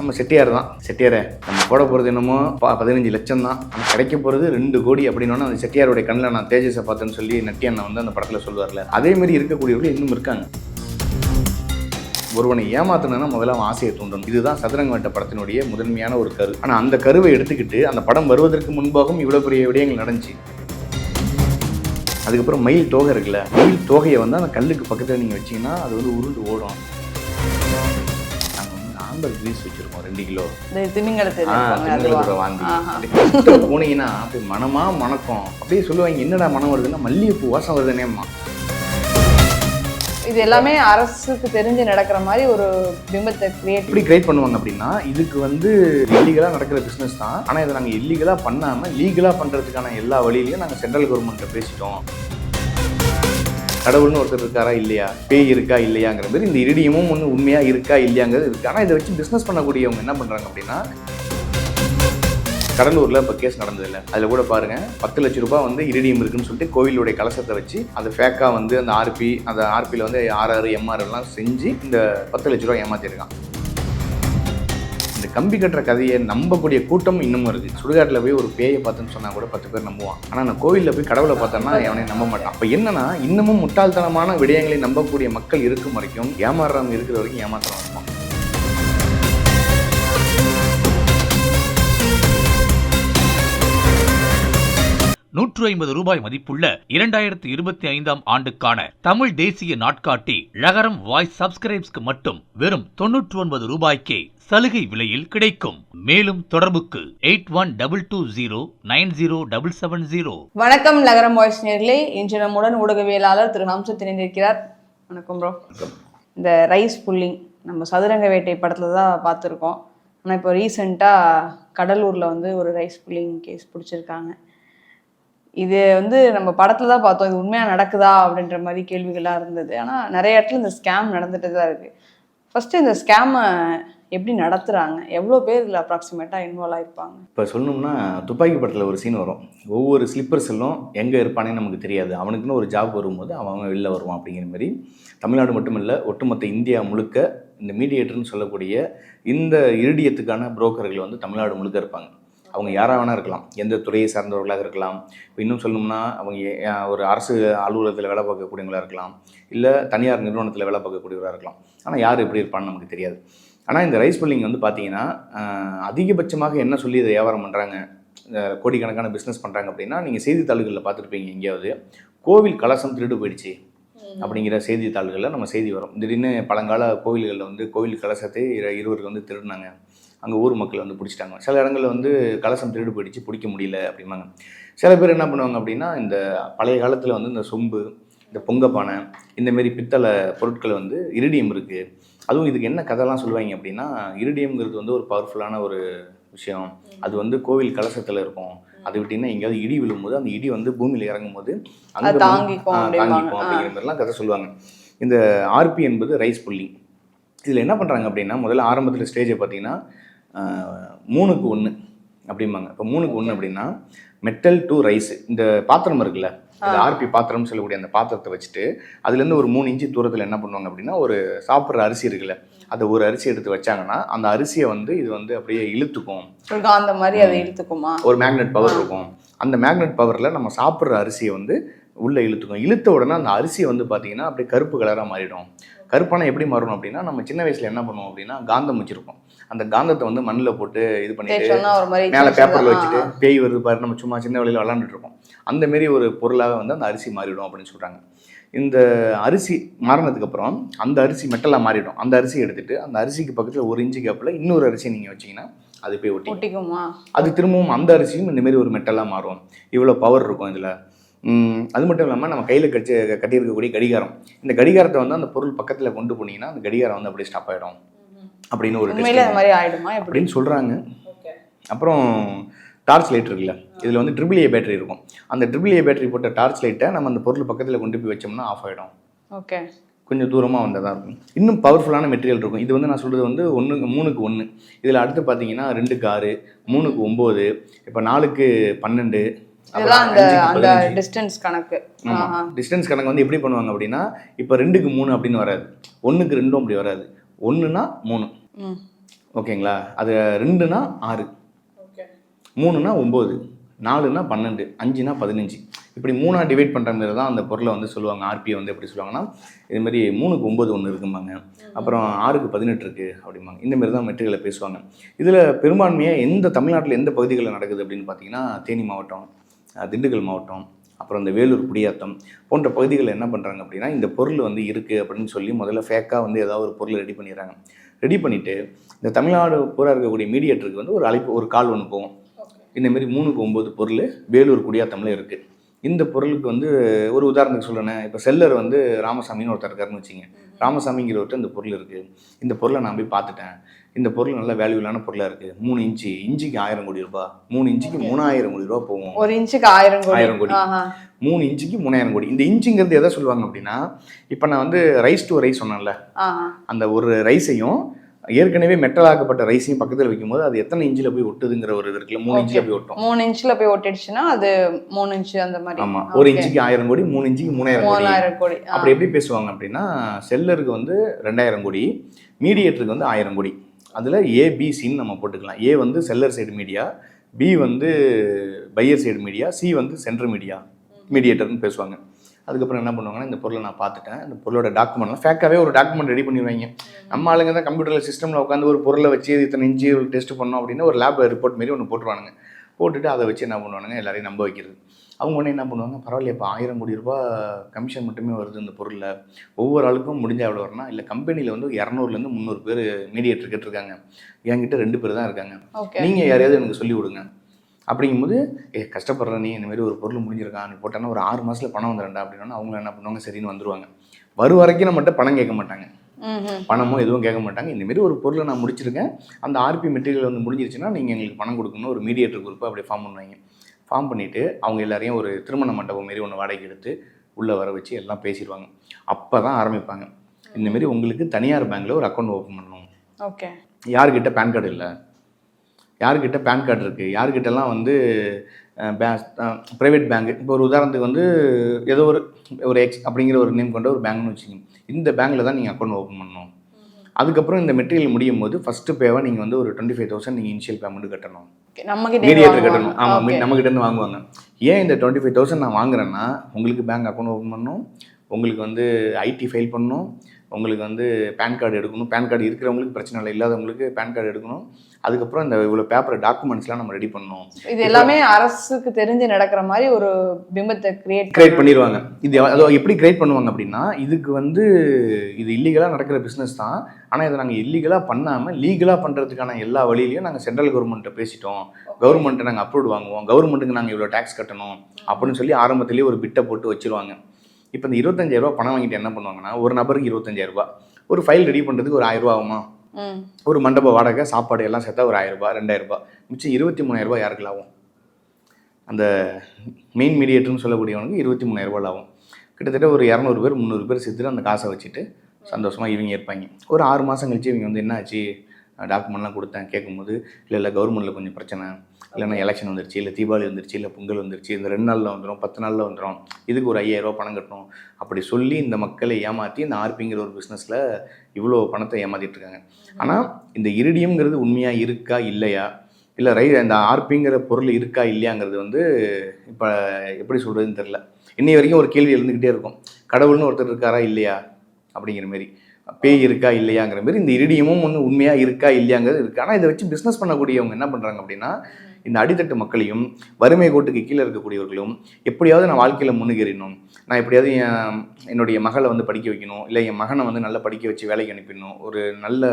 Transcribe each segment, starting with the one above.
நம்ம செட்டியார் தான். செட்டியாரே நம்ம போட போகிறது என்னமோ பதினஞ்சு லட்சம் தான். நம்ம கிடைக்க போகிறது ரெண்டு கோடி அப்படின்னா அந்த செட்டியாருடைய கண்ணில் நான் தேஜஸை பார்த்தேன்னு சொல்லி நட்டி அண்ணன் வந்து அந்த படத்தில் சொல்லுவார்ல. அதே மாதிரி இருக்கக்கூடியவர்கள் இன்னும் இருக்காங்க. ஒருவனை ஏமாத்தணும்னா முதல்ல அவன் ஆசையை தூண்டணும். இதுதான் சதுரங்க வட்ட படத்தினுடைய முதன்மையான ஒரு கரு. ஆனால் அந்த கருவை எடுத்துக்கிட்டு அந்த படம் வருவதற்கு முன்பாகவும் இவ்வளோ பெரிய விடயங்கள் நடந்துச்சு. அதுக்கப்புறம் மயில் தோகை இருக்குல்ல மயில் தோகையை வந்து அந்த கல்லுக்கு பக்கத்தில் நீங்கள் வச்சிங்கன்னா அது வந்து உருண்டு ஓடும். நாங்கள் வந்து ஆம்பர் கிரீஸ் வச்சுருக்கோம். கிலோ திமிங்கலத்தோட? வாந்தி போனீங்கன்னா அப்படியே மனமா மணக்கும். அப்படியே சொல்லுவாங்க என்னடா மனம் வருதுன்னா மல்லிகைப்பூ வாசம் வருதுனேம்மா இது எல்லாமே அரசுக்கு தெரிஞ்சு நடக்கிற மாதிரி ஒரு பிம்பத்தை கிரியேட் எப்படி கிரியேட் பண்ணுவாங்க அப்படின்னா இதுக்கு வந்து இல்லீகலாக நடக்கிற பிஸ்னஸ் தான். ஆனால் இதை நாங்கள் இல்லீகலாக பண்ணாமல் லீகலாக பண்ணுறதுக்கான எல்லா வழியிலையும் நாங்கள் சென்ட்ரல் கவர்மெண்ட்டை பேசிட்டோம். கடவுள்னு ஒருத்தர் இருக்காரா இல்லையா? பேய் இருக்கா இல்லையாங்கிற மாதிரி இந்த இரிடியமும் ஒன்று உண்மையாக இருக்கா இல்லையாங்கிறது இருக்குது ஆனால் இதை வச்சு பிஸ்னஸ் பண்ணக்கூடியவங்க என்ன பண்ணுறாங்க அப்படின்னா கடலூரில் இப்போ கேஸ் நடந்ததில்ல. அதில் கூட பாருங்க பத்து லட்ச ரூபாய் வந்து இரிடியம் இருக்குன்னு சொல்லிட்டு கோவிலுடைய கலசத்தை வச்சு அந்த ஃபேக்காக வந்து அந்த ஆர்பி அந்த ஆர்பியில் வந்து ஆர்ஆர் எம்ஆர் எல்லாம் செஞ்சு இந்த பத்து லட்ச ரூபா ஏமாற்றிருக்கான் கம்பி கட்டுற கதையை நம்பக்கூடிய கூட்டம் இன்னமும் இருக்கு சுடுகாட்டில் போய் ஒரு பேயை பார்த்துன்னு சொன்னா கூட பத்து பேர் நம்புவான். ஆனால் நான் கோவிலில் போய் கடவுளை பார்த்தோன்னா எவனையும் நம்ப மாட்டான். அப்போ என்னன்னா இன்னமும் முட்டாள்தனமான விடயங்களை நம்பக்கூடிய மக்கள் இருக்கும் வரைக்கும் ஏமாறுறவங்க இருக்கிற வரைக்கும் ஏமாத்துறவங்க இருப்பான் நூற்று ஐம்பது ரூபாய் மதிப்புள்ள இரண்டாயிரத்து இருபத்தி ஐந்தாம் ஆண்டுக்கான தமிழ் தேசிய நாட்காட்டி லகரம் வாய்ஸ் சப்ஸ்கிரைப்ஸ்க்கு மட்டும் வெறும் தொன்னூற்று ஒன்பது ரூபாய்க்கே சலுகை விலையில் கிடைக்கும். மேலும் தொடர்புக்கு eight one double two zero nine zero double seven zero. வணக்கம் நகரம் வாய்ஸ் நேர்களே. இன்று நம்முடன் ஊடகவியலாளர் திரு ஹம்சத் இணைந்திருக்கிறார். வணக்கம் ப்ரோ இந்த ரைஸ் புல்லிங் நம்ம சதுரங்க வேட்டை படத்தில் தான் பார்த்துருக்கோம். ஆனால் இப்போ ரீசெண்டாக கடலூரில் வந்து ஒரு ரைஸ் புல்லிங் கேஸ் பிடிச்சிருக்காங்க. இது வந்து நம்ம படத்தில் தான் பார்த்தோம். இது உண்மையாக நடக்குதா அப்படின்ற மாதிரி கேள்விகளாக இருந்தது. ஆனால் நிறைய இடத்துல இந்த ஸ்கேம் நடந்துட்டு தான் இருக்குது ஃபஸ்ட்டு இந்த ஸ்கேமை எப்படி நடத்துகிறாங்க எவ்வளோ பேர் இதில் அப்ராக்சிமேட்டாக இன்வால்வ் ஆகிருப்பாங்க இப்போ சொல்லணும்னா துப்பாக்கி படத்தில் ஒரு சீன் வரும். ஒவ்வொரு ஸ்லிப்பர் செல்லும் எங்கே இருப்பானே நமக்கு தெரியாது. அவனுக்குன்னு ஒரு ஜாப் வரும்போது அவன் அவன் வெளில வருவான் அப்படிங்கிற மாதிரி. தமிழ்நாடு மட்டுமில்லை ஒட்டுமொத்த இந்தியா முழுக்க இந்த மீடியேட்டர்னு சொல்லக்கூடிய இந்த இருடியத்துக்கான புரோக்கர்கள் வந்து தமிழ்நாடு முழுக்க இருப்பாங்க. அவங்க யாராக வேணா இருக்கலாம். எந்த துறையை சார்ந்தவர்களாக இருக்கலாம். இப்போ இன்னும் சொல்லணும்னா அவங்க ஒரு அரசு அலுவலகத்தில் வேலை பார்க்கக்கூடியவங்களா இருக்கலாம். இல்லை தனியார் நிறுவனத்தில் வேலை பார்க்கக்கூடியவராக இருக்கலாம். ஆனால் யார் எப்படி இருப்பான்னு நமக்கு தெரியாது. ஆனால் இந்த ரைஸ் புல்லிங் வந்து பார்த்தீங்கன்னா அதிகபட்சமாக என்ன சொல்லி இதை வியாபாரம் பண்ணுறாங்க கோடிக்கணக்கான பிஸ்னஸ் பண்ணுறாங்க அப்படின்னா நீங்கள் செய்தித்தாள்களில் பார்த்துருப்பீங்க எங்கேயாவது கோவில் கலசம் திருடு போயிடுச்சு அப்படிங்கிற செய்தித்தாள்களில் நம்ம செய்தி வரும். திடீர்னு பழங்கால கோவில்களில் வந்து கோவில் கலசத்தை இரு- இருவருக்கு வந்து திருடினாங்க. அங்கே ஊர் மக்கள் வந்து பிடிச்சிட்டாங்க. சில இடங்களில் வந்து கலசம் திருடு போயிடுச்சு பிடிக்க முடியல அப்படிம்பாங்க. சில பேர் என்ன பண்ணுவாங்க அப்படின்னா இந்த பழைய காலத்தில் வந்து இந்த சொம்பு இந்த பொங்கப்பானை இந்த மாரி பித்தளை பொருட்கள் வந்து இரிடியம் இருக்குது அதுவும் இதுக்கு என்ன கதைலாம் சொல்லுவாங்க அப்படின்னா இரிடியம்ங்கிறது வந்து ஒரு பவர்ஃபுல்லான ஒரு விஷயம். அது வந்து கோவில் கலசத்தில் இருக்கும். அது விட்டிங்கன்னா எங்கேயாவது இடி விழும்போது அந்த இடி வந்து பூமியில் இறங்கும் போது அங்க தாங்கிக்கும் அப்படிங்கிற மாதிரிலாம் கதை சொல்லுவாங்க. இந்த ஆர்பி என்பது ரைஸ் புல்லிங் இதில் என்ன பண்ணுறாங்க அப்படின்னா முதல்ல ஆரம்பத்தில் ஸ்டேஜை பார்த்தீங்கன்னா மூணுக்கு ஒன்று அப்படிம்பாங்க. இப்போ மூணுக்கு ஒன்று அப்படின்னா மெட்டல் டு ரைஸ் இந்த பாத்திரம் இருக்குல்ல ஆர்பி பாத்திரம்னு சொல்லக்கூடிய அந்த பாத்திரத்தை வச்சுட்டு அதுலேருந்து ஒரு மூணு இன்ச்சு தூரத்தில் என்ன பண்ணுவாங்க அப்படின்னா ஒரு சாப்பிட்ற அரிசி இருக்குல்ல அதை ஒரு அரிசி எடுத்து வச்சாங்கன்னா அந்த அரிசியை வந்து இது வந்து அப்படியே இழுத்துக்கும். காந்த மாதிரி அதை இழுத்துக்குமா? ஒரு மேக்னெட் பவர் இருக்கும். அந்த மேக்னெட் பவரில் நம்ம சாப்பிட்ற அரிசியை வந்து உள்ளே இழுத்துக்கும். இழுத்த உடனே அந்த அரிசியை வந்து பார்த்தீங்கன்னா அப்படியே கருப்பு கலராக மாறிடும். கருப்பான எப்படி மாறணும் அப்படின்னா நம்ம சின்ன வயசில் என்ன பண்ணுவோம் அப்படின்னா காந்தம் வச்சிருப்போம். அந்த காந்தத்தை வந்து மண்ணில் போட்டு இது பண்ணிட்டு மேலே பேப்பரில் வச்சுட்டு பேய் வருது பாரு நம்ம சும்மா சின்ன வழியில் விளாண்டுட்டு இருப்போம் அந்த மாரி ஒரு பொருளாக வந்து அந்த அரிசி மாறிடும் அப்படின்னு சொல்கிறாங்க இந்த அரிசி மாறினதுக்கு அப்புறம் அந்த அரிசி மெட்டலாக மாறிடும். அந்த அரிசி எடுத்துட்டு அந்த அரிசிக்கு பக்கத்தில் ஒரு இன்ச்சு கேப்பில் இன்னொரு அரிசி நீங்கள் வச்சீங்கன்னா அது போய் ஒட்டி ஒட்டிக்குமா? அது திரும்பவும் அந்த அரிசியும் இந்த மாதிரி ஒரு மெட்டலாக மாறும். இவ்வளோ பவர் இருக்கும் இதில். அது மட்டும் இல்லாமல் நம்ம கையில் கட்டி கட்டியிருக்கக்கூடிய கடிகாரம். இந்த கடிகாரத்தை வந்து அந்த பொருள் பக்கத்தில் கொண்டு போனீங்கன்னா அந்த கடிகாரம் வந்து அப்படியே ஸ்டாப் ஆகிடும் அப்படின்னு ஒரு அப்படின்னு சொல்கிறாங்க அப்புறம் டார்ச் லைட் இருக்குல்ல இதில் வந்து ட்ரிபிள் ஏ பேட்டரி இருக்கும். அந்த ட்ரிபிள் ஏ பேட்டரி போட்ட டார்ச் லைட்டை நம்ம அந்த பொருள் பக்கத்தில் கொண்டு போய் வச்சோம்னா ஆஃப் ஆகிடும் ஓகே கொஞ்சம் தூரமாக வந்ததாக இருக்கும். இன்னும் பவர்ஃபுல்லான மெட்டீரியல் இருக்கும். இது வந்து நான் சொல்கிறது வந்து ஒன்று மூணுக்கு ஒன்று இதில் அடுத்து பார்த்தீங்கன்னா ரெண்டுக்கு ஆறு மூணுக்கு ஒம்பது இப்போ நாலுக்கு பன்னெண்டு டிஸ்டன்ஸ் கணக்கு. டிஸ்டன்ஸ் கணக்கு வந்து எப்படி பண்ணுவாங்க அப்படின்னா இப்போ ரெண்டுக்கு மூணு அப்படின்னு வராது. ஒன்றுக்கு ரெண்டும் அப்படி வராது. ஒன்றுனா மூணு. ஓகேங்களா? அது ரெண்டுனா ஆறு. மூணுனா ஒம்பது. நாலுனா பன்னெண்டு. அஞ்சுனா பதினஞ்சு. இப்படி மூணாக டிவைட் பண்ணுற மாதிரி தான் அந்த பொருளை வந்து சொல்லுவாங்க. ஆர்பியை வந்து எப்படி சொல்லுவாங்கன்னா இது மாதிரி மூணுக்கு ஒம்பது ஒன்று இருக்கும்பாங்க. அப்புறம் ஆறுக்கு பதினெட்டு இருக்குது அப்படிம்பாங்க. இந்த மாதிரி தான் மெட்ரிகளை பேசுவாங்க. இதில் பெரும்பான்மையாக எந்த தமிழ்நாட்டில் எந்த பகுதிகளில் நடக்குது அப்படின்னு பார்த்தீங்கன்னா தேனி மாவட்டம் திண்டுக்கல் மாவட்டம் அப்புறம் இந்த வேலூர் குடியாத்தம் போன்ற பகுதிகளில் என்ன பண்ணுறாங்க அப்படின்னா இந்த பொருள் வந்து இருக்குது அப்படின்னு சொல்லி முதல்ல ஃபேக்காக வந்து ஏதாவது ஒரு பொருளை ரெடி பண்ணிடுறாங்க. ரெடி பண்ணிவிட்டு இந்த தமிழ்நாடு பூரா இருக்கக்கூடிய மீடியேட்டருக்கு வந்து ஒரு அழைப்பு ஒரு கால் ஒன்று போகும் இந்த மாதிரி மூணுக்கு ஒம்பது பொருள் வேலூர் குடியாத்தமில் இருக்குது இந்த பொருளுக்கு வந்து ஒரு உதாரணத்துக்கு சொல்லணும் இப்போ செல்லர் வந்து ராமசாமின்னு ஒருத்தர் இருக்காருன்னு வச்சுங்க ராமசாமிங்கிற ஒருத்தர் இந்த பொருள் இருக்குது இந்த பொருளை நான் போய் பார்த்துட்டேன். இந்த பொருள் நல்ல வேல்யூலான பொருளாக இருக்குது மூணு இன்ச்சு இன்ச்சுக்கு ஆயிரம் கோடி ரூபாய் மூணு இன்ச்சுக்கு மூணாயிரம் கோடி ரூபா போகும். ஒரு இன்ச்சுக்கு ஆயிரம் ஆயிரம் கோடி. மூணு இன்ச்சுக்கு மூணாயிரம் கோடி. இந்த இன்ச்சுங்கிறது எதை சொல்லுவாங்க அப்படின்னா இப்போ நான் வந்து ரைஸ் டு ரைஸ் சொன்னேன்ல. அந்த ஒரு ரைஸையும் ஏற்கனவே மெட்டல் ஆக்கப்பட்ட ரைஸையும் பக்கத்தில் வைக்கும்போது அது எத்தனை இன்ச்சில் போய் ஒட்டுதுங்கிற ஒரு இது இருக்குல்ல? மூணு இன்ச்சில் போய் ஒட்டும். மூணு இன்ச்ல போய் ஒட்டிடுச்சுன்னா அது மூணு இன்ச்சு அந்த மாதிரி. ஆமா. ஒரு. இன்ச்சுக்கு ஆயிரம் கோடி மூணு இன்ச்சுக்கு மூணாயிரம் கோடி. மூணாயிரம் கோடி. அப்படி எப்படி பேசுவாங்க அப்படின்னா செல்லருக்கு வந்து ரெண்டாயிரம் கோடி மீடியேட்டருக்கு வந்து ஆயிரம் கோடி. அதில் ஏபிசின்னு நம்ம போட்டுக்கலாம். ஏ வந்து செல்லர் சைடு மீடியா பி வந்து பையர் சைடு மீடியா சி வந்து சென்ட்ரல் மீடியா மீடியேட்டர்னு பேசுவாங்க. அதுக்கப்புறம் என்ன பண்ணுவாங்கன்னா இந்த பொருளை நான் பார்த்துட்டேன். இந்த பொருளோட டாக்குமெண்ட்லாம் ஃபேக்காகவே ஒரு டாக்குமெண்ட் ரெடி பண்ணிடுவாங்க. நம்ம ஆளுங்க தான் கம்ப்யூட்டரில் சிஸ்டமில் உட்காந்து ஒரு பொருளை வச்சு இது இத்தனை இன்ச்சு டெஸ்ட் பண்ணோம் அப்படின்னு ஒரு லேப் ரிப்போர்ட் மாரி ஒன்று போட்டுருவானுங்க. போட்டுட்டு அதை வச்சு என்ன பண்ணுவானுங்க? எல்லாரையும் நம்ப வைக்கிறது. அவங்க உடனே என்ன பண்ணுவாங்க? பரவாயில்ல இப்போ ஆயிரம் கோடி ரூபாய் கமிஷன் மட்டுமே வருது இந்த பொருளில். ஒவ்வொரு ஆளுக்கும் முடிஞ்சா எவ்வளோ வரும்னா இல்லை கம்பெனியில் வந்து இரநூறுலேருந்து முந்நூறு பேர் மீடியேட்டர் கேட்டிருக்காங்க. என்கிட்ட ரெண்டு பேர் தான் இருக்காங்க. நீங்கள் யாரையாவது எனக்கு சொல்லி விடுங்க அப்படிங்கும்போது ஏ கஷ்டப்படுற நீ இந்த மாதிரி ஒரு பொருள் முடிஞ்சிருக்கான் நீ போட்டேன்னா ஒரு ஆறு மாதத்தில் பணம் வந்துடும்டா அப்படின்னா அவங்க என்ன பண்ணுவாங்க சரின்னு வந்துருவாங்க. வரும் வரைக்கும் நம்மகிட்ட பணம் கேட்க மாட்டாங்க. பணமோ எதுவும் கேட்க மாட்டாங்க. இந்த மாதிரி ஒரு பொருளை நான் முடிச்சிருக்கேன். அந்த ஆர்பி மெட்டீரியல் வந்து முடிஞ்சிருச்சுன்னா நீங்கள் எங்களுக்கு பணம் கொடுக்கணும் ஒரு மீடியேட்டர் குரூப்பை அப்படியே ஃபார்ம் பண்ணுவாங்க. ஃபார்ம் பண்ணிவிட்டு அவங்க எல்லாரையும் ஒரு திருமண மண்டபம் மாரி ஒன்று வாடகை எடுத்து உள்ளே வர வச்சு எல்லாம் பேசிடுவாங்க. அப்போ தான் ஆரம்பிப்பாங்க. இந்த மாதிரி உங்களுக்கு தனியார் பேங்க்கில் ஒரு அக்கௌண்ட் ஓப்பன் பண்ணணும். ஓகே. யார்கிட்ட? பேன் கார்டு இல்லை. யார்கிட்ட பேன் கார்டு இருக்குது யார்கிட்டலாம் வந்து ப்ரைவேட் பேங்க் இப்போ ஒரு உதாரணத்துக்கு வந்து ஏதோ ஒரு ஒரு எக்ஸ் அப்படிங்கிற ஒரு நேம் கொண்ட ஒரு பேங்க்னு வச்சுக்கோங்க. இந்த பேங்க்கில் தான் நீங்கள் அக்கௌண்ட் ஓப்பன் பண்ணணும். அதுக்கப்புறம் இந்த மெட்டீரியல் முடியும் போது ஃபஸ்ட்டு பேவாக நீங்கள் வந்து ஒரு டுவெண்ட்டி ஃபைவ் தௌசண்ட் நீங்கள் இனிஷியல் பேமெண்ட் கட்டணும் மீடியேட்டர் கட்டணும். ஆமாம் ஓகே நம்ம கிட்ட இருந்து வாங்குவாங்க. ஏன் இந்த டுவெண்ட்டி ஃபைவ் தௌசண்ட் நான் வாங்குறேன்னா உங்களுக்கு பேங்க் அக்கௌண்ட் ஓப்பன் பண்ணணும் உங்களுக்கு வந்து ஐடி ஃபைல் பண்ணணும் உங்களுக்கு வந்து பேன் கார்டு எடுக்கணும். பேன் கார்டு இருக்கிறவங்களுக்கு பிரச்சனை இல்லை. இல்லாதவங்களுக்கு பேன் கார்டு எடுக்கணும். அதுக்கப்புறம் இந்த இவ்வளோ பேப்பர் டாக்குமெண்ட்ஸ்லாம் நம்ம ரெடி பண்ணணும். இது எல்லாமே அரசுக்கு தெரிஞ்சு நடக்கிற மாதிரி ஒரு பிம்பத்தை கிரியேட் கிரியேட் பண்ணிடுவாங்க. இது அதோ எப்படி கிரியேட் பண்ணுவாங்க அப்படின்னா இதுக்கு வந்து இது இல்லீகலாக நடக்கிற பிஸ்னஸ் தான். ஆனால் இதை நாங்கள் இல்லீகலாக பண்ணாமல் லீகலாக பண்ணுறதுக்கான எல்லா வழியிலையும் நாங்கள் சென்ட்ரல் கவர்மெண்ட்டை பேசிட்டோம். கவர்மெண்ட்டை நாங்கள் அப்ரூவ் வாங்குவோம். கவர்மெண்ட்டுக்கு நாங்கள் இவ்வளோ டேக்ஸ் கட்டணும் அப்படின்னு சொல்லி ஆரம்பத்திலேயே ஒரு பிட்டை போட்டு வச்சிருவாங்க. இப்போ இந்த இருபத்தஞ்சாயிரரூபா பணம் வாங்கிட்டு என்ன பண்ணுவாங்கன்னா ஒரு நபருக்கு இருபத்தஞ்சாயிரரூபா ஒரு ஃபைல் ரெடி பண்ணுறதுக்கு ஒரு ஆயிரம் ரூபா ஆகுமா? ஒரு மண்டப வாடகை சாப்பாடு எல்லாம் சேர்த்தா ஒரு ரெண்டாயிரம் ரூபாய். மிச்சம் இருபத்தி மூணாயிரம் ரூபாய் யாருக்கு லாபம்? அந்த மெயின் மீடியேட்டர்னு சொல்லக்கூடியவனுக்கு இருபத்தி மூணாயிரம் ரூபாய் லாபம். கிட்டத்தட்ட ஒரு இரநூறு பேர் முந்நூறு பேர் சேர்த்துட்டு அந்த காசை வச்சுட்டு சந்தோஷமாக இவங்க இருப்பாங்க. ஒரு ஆறு மாதம் கழிச்சு இவங்க வந்து என்ன ஆச்சு? டாக்குமெண்ட்லாம் கொடுத்தேன் கேட்கும்போது இல்லை இல்லை கவர்மெண்ட்டில் கொஞ்சம் பிரச்சனை. இல்லைன்னா எலெக்ஷன் வந்துருச்சு இல்லை தீபாவளி வந்துருச்சு இல்லை பொங்கல் வந்துருச்சு இந்த ரெண்டு நாளில் வந்துடும் பத்து நாளில் வந்துடும் இதுக்கு ஒரு ஐயாயிரம் ரூபாய் பணம் கட்டணும் அப்படி சொல்லி இந்த மக்களை ஏமாற்றி இந்த ஆர்பிங்கிற ஒரு பிஸ்னஸில் இவ்வளோ பணத்தை ஏமாத்திட்டு இருக்காங்க. ஆனால் இந்த இரிடியம்ங்கிறது உண்மையாக இருக்கா இல்லையா? இல்லை ரை அந்த ஆர்பிங்கிற பொருள் இருக்கா இல்லையாங்கிறது வந்து இப்போ எப்படி சொல்கிறதுன்னு தெரில இன்னை வரைக்கும் ஒரு கேள்வி எழுந்துக்கிட்டே இருக்கும். கடவுள்னு ஒருத்தர் இருக்காரா இல்லையா? அப்படிங்கிற மாதிரி பேய் இருக்கா இல்லையாங்கிற மாதிரி இந்த இரிடியமும் ஒன்று உண்மையாக இருக்கா இல்லையாங்கிறது இருக்குது ஆனால் இதை வச்சு பிஸ்னஸ் பண்ணக்கூடியவங்க என்ன பண்ணுறாங்க அப்படின்னா இந்த அடித்தட்டு மக்களையும் வறுமை கோட்டுக்கு கீழே இருக்கக்கூடியவர்களும் எப்படியாவது நான் வாழ்க்கையில் முன்னுகேறிடணும். நான் எப்படியாவது என் என்னுடைய மகளை வந்து படிக்க வைக்கணும். இல்லை என் மகனை வந்து நல்லா படிக்க வச்சு வேலைக்கு அனுப்பிடணும். ஒரு நல்ல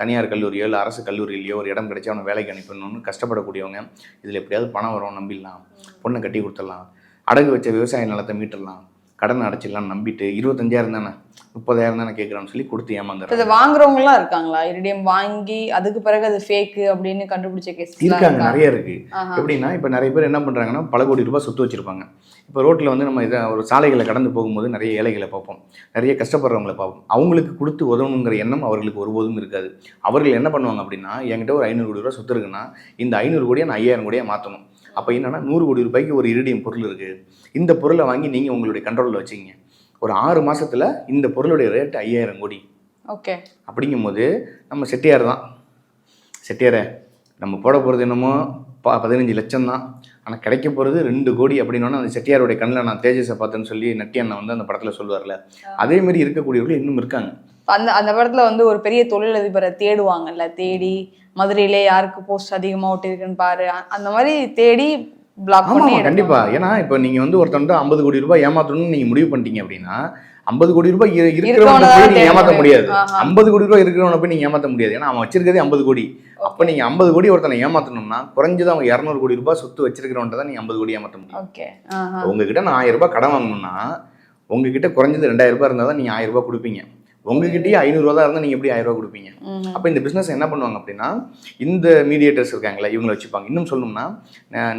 தனியார் கல்லூரியோ இல்லை அரசு கல்லூரியிலையோ ஒரு இடம் கிடைச்சா அவனை வேலைக்கு அனுப்பிடணும்னு கஷ்டப்படக்கூடியவங்க இதில் எப்படியாவது பணம் வரும் நம்பிடலாம். பொண்ணை கட்டி கொடுத்துடலாம். அடகு வச்ச விவசாய நிலத்தை மீட்டுடலாம் கடன் அடைச்சிடலாம் நம்பிட்டு இருபத்தஞ்சாயிரம் தானே முப்பதாயிரம் தானே கேட்குறான்னு சொல்லி கொடுத்து இதை ஏமாந்துடுறாங்க வாங்குறவங்கலாம் இருக்காங்களா? இரிடியம் வாங்கி அதுக்கு பிறகு அது ஃபேக்கு அப்படின்னு கண்டுபிடிச்ச கேஸ் இருக்காங்க நிறைய இருக்கு. எப்படின்னா இப்போ நிறைய பேர் என்ன பண்ணுறாங்கன்னா பல கோடி ரூபாய் சொத்து வச்சிருப்பாங்க. இப்போ ரோட்டில் வந்து நம்ம இதை ஒரு சாலைகளை கடந்து போகும்போது நிறைய ஏழைகளை பார்ப்போம். நிறைய கஷ்டப்படுறவங்களை பார்ப்போம். அவங்களுக்கு கொடுத்து உதவணுங்கிற எண்ணம் அவர்களுக்கு ஒருபோதும் இருக்காது. அவர்கள் என்ன பண்ணுவாங்க அப்படின்னா என்கிட்ட ஒரு ஐநூறு கோடி ரூபாய் சொத்து இருக்குன்னா இந்த ஐநூறு கோடியை நான் ஐயாயிரம் கோடியாக மாற்றணும் அப்போ என்னன்னா நூறு கோடி ரூபாய்க்கு ஒரு இரிடியம் பொருள் இருக்குது இந்த பொருளை வாங்கி நீங்கள் உங்களுடைய கண்ட்ரோலில் வச்சுங்க. ஒரு ஆறு மாசத்துல இந்த பொருளுடைய ரேட் ஐயாயிரம் கோடி. ஓகே. அப்படிங்கும்போது நம்ம செட்டியார் தான். செட்டியாரே நம்ம போட போகிறது என்னமோ ப பதினஞ்சு லட்சம் தான். ஆனால் கிடைக்க போகிறது ரெண்டு கோடி அப்படின்னோன்னா அந்த செட்டியாருடைய கண்ணில் நான் தேஜஸை பார்த்தேன்னு சொல்லி நட்டி அண்ணன் வந்து அந்த படத்தில் சொல்லுவார்ல. அதே மாதிரி இருக்கக்கூடியவர்கள் இன்னும் இருக்காங்க. அந்த அந்த படத்துல வந்து ஒரு பெரிய தொழிலதிபரை தேடுவாங்கல்ல தேடி மதுரையிலே யாருக்கு போஸ்ட் அதிகமா ஒட்டிருக்குன்னு பாரு. அந்த மாதிரி தேடி பிளாக் பண்ணி கண்டிப்பா. ஏன்னா இப்போ நீங்க வந்து ஒருத்தன்ட்ட ஐம்பது கோடி ரூபாய் ஏமாத்தணும்னு நீங்க முடிவு பண்ணிட்டீங்க அப்படின்னா ஐம்பது கோடி ரூபாய் இரு- இருக்கிறவனை போய் நீங்க ஏமாத்த முடியாது. ஐம்பது கோடி ரூபாய் இருக்கிறவனை போய் நீங்க ஏமாத்த முடியாது. ஏன்னா அவன் வச்சிருக்கதே ஐம்பது கோடி. அப்ப நீங்க ஐம்பது கோடி ஒருத்தனை ஏமாத்தணும்னா குறைஞ்சது அவன் இரநூறு கோடி ரூபாய் சொத்து வச்சிருக்கிறவன்ட்ட தான் நீங்க ஐம்பது கோடி ஏமாத்த முடியும். ஓகே உங்ககிட்ட நான் ஆயிரம் ரூபாய் கடன் வாங்கணும்னா உங்ககிட்ட குறைஞ்சது ரெண்டாயிரம் ரூபாய் இருந்தால் தான் நீங்க ஆயிரம் ரூபாய் கொடுப்பீங்க. உங்ககிட்டயே ஐநூறுரூவா தான் இருந்தால் நீங்க எப்படி ஆயிரம் ரூபாய் கொடுப்பீங்க? அப்போ இந்த பிஸ்னஸ் என்ன பண்ணுவாங்க அப்படின்னா இந்த மீடியேட்டர்ஸ் இருக்காங்களே இவங்களை வச்சுப்பாங்க. இன்னும் சொல்லணும்னா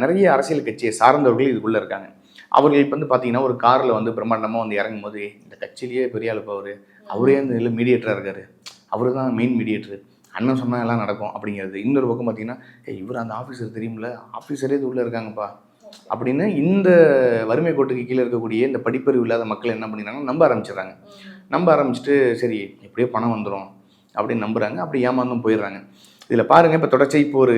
நிறைய அரசியல் கட்சியை சார்ந்தவர்கள் இதுக்குள்ளே இருக்காங்க. அவர்கள் இப்போ வந்து பார்த்தீங்கன்னா ஒரு காரில் வந்து பிரம்மாண்டமாக வந்து இறங்கும் போது "ஏய், இந்த கட்சியிலேயே பெரிய ஆள் அவர் அவரே இந்த இதில் மீடியேட்டராக இருக்காரு. அவர் தான் மெயின் மீடியேட்டர் அண்ணன் சொன்னால் எல்லாம் நடக்கும் அப்படிங்கிறது. இன்னொரு பக்கம் பார்த்தீங்கன்னா இவர் அந்த ஆஃபீஸர் தெரியுமில்ல ஆஃபீஸரே இது உள்ளே இருக்காங்கப்பா. அப்படின்னு இந்த வறுமை கோட்டுக்கு கீழே இருக்கக்கூடிய இந்த படிப்பறிவு இல்லாத மக்கள் என்ன பண்ணிடுறாங்க நம்ப ஆரம்பிச்சிடுறாங்க. நம்ப ஆரம்பிச்சுட்டு சரி எப்படியோ பணம் வந்துடும் அப்படின்னு நம்புறாங்க. அப்படி ஏமாந்தும் போயிடுறாங்க. இதில் பாருங்கள் இப்போ தொடர்ச்சி இப்போ ஒரு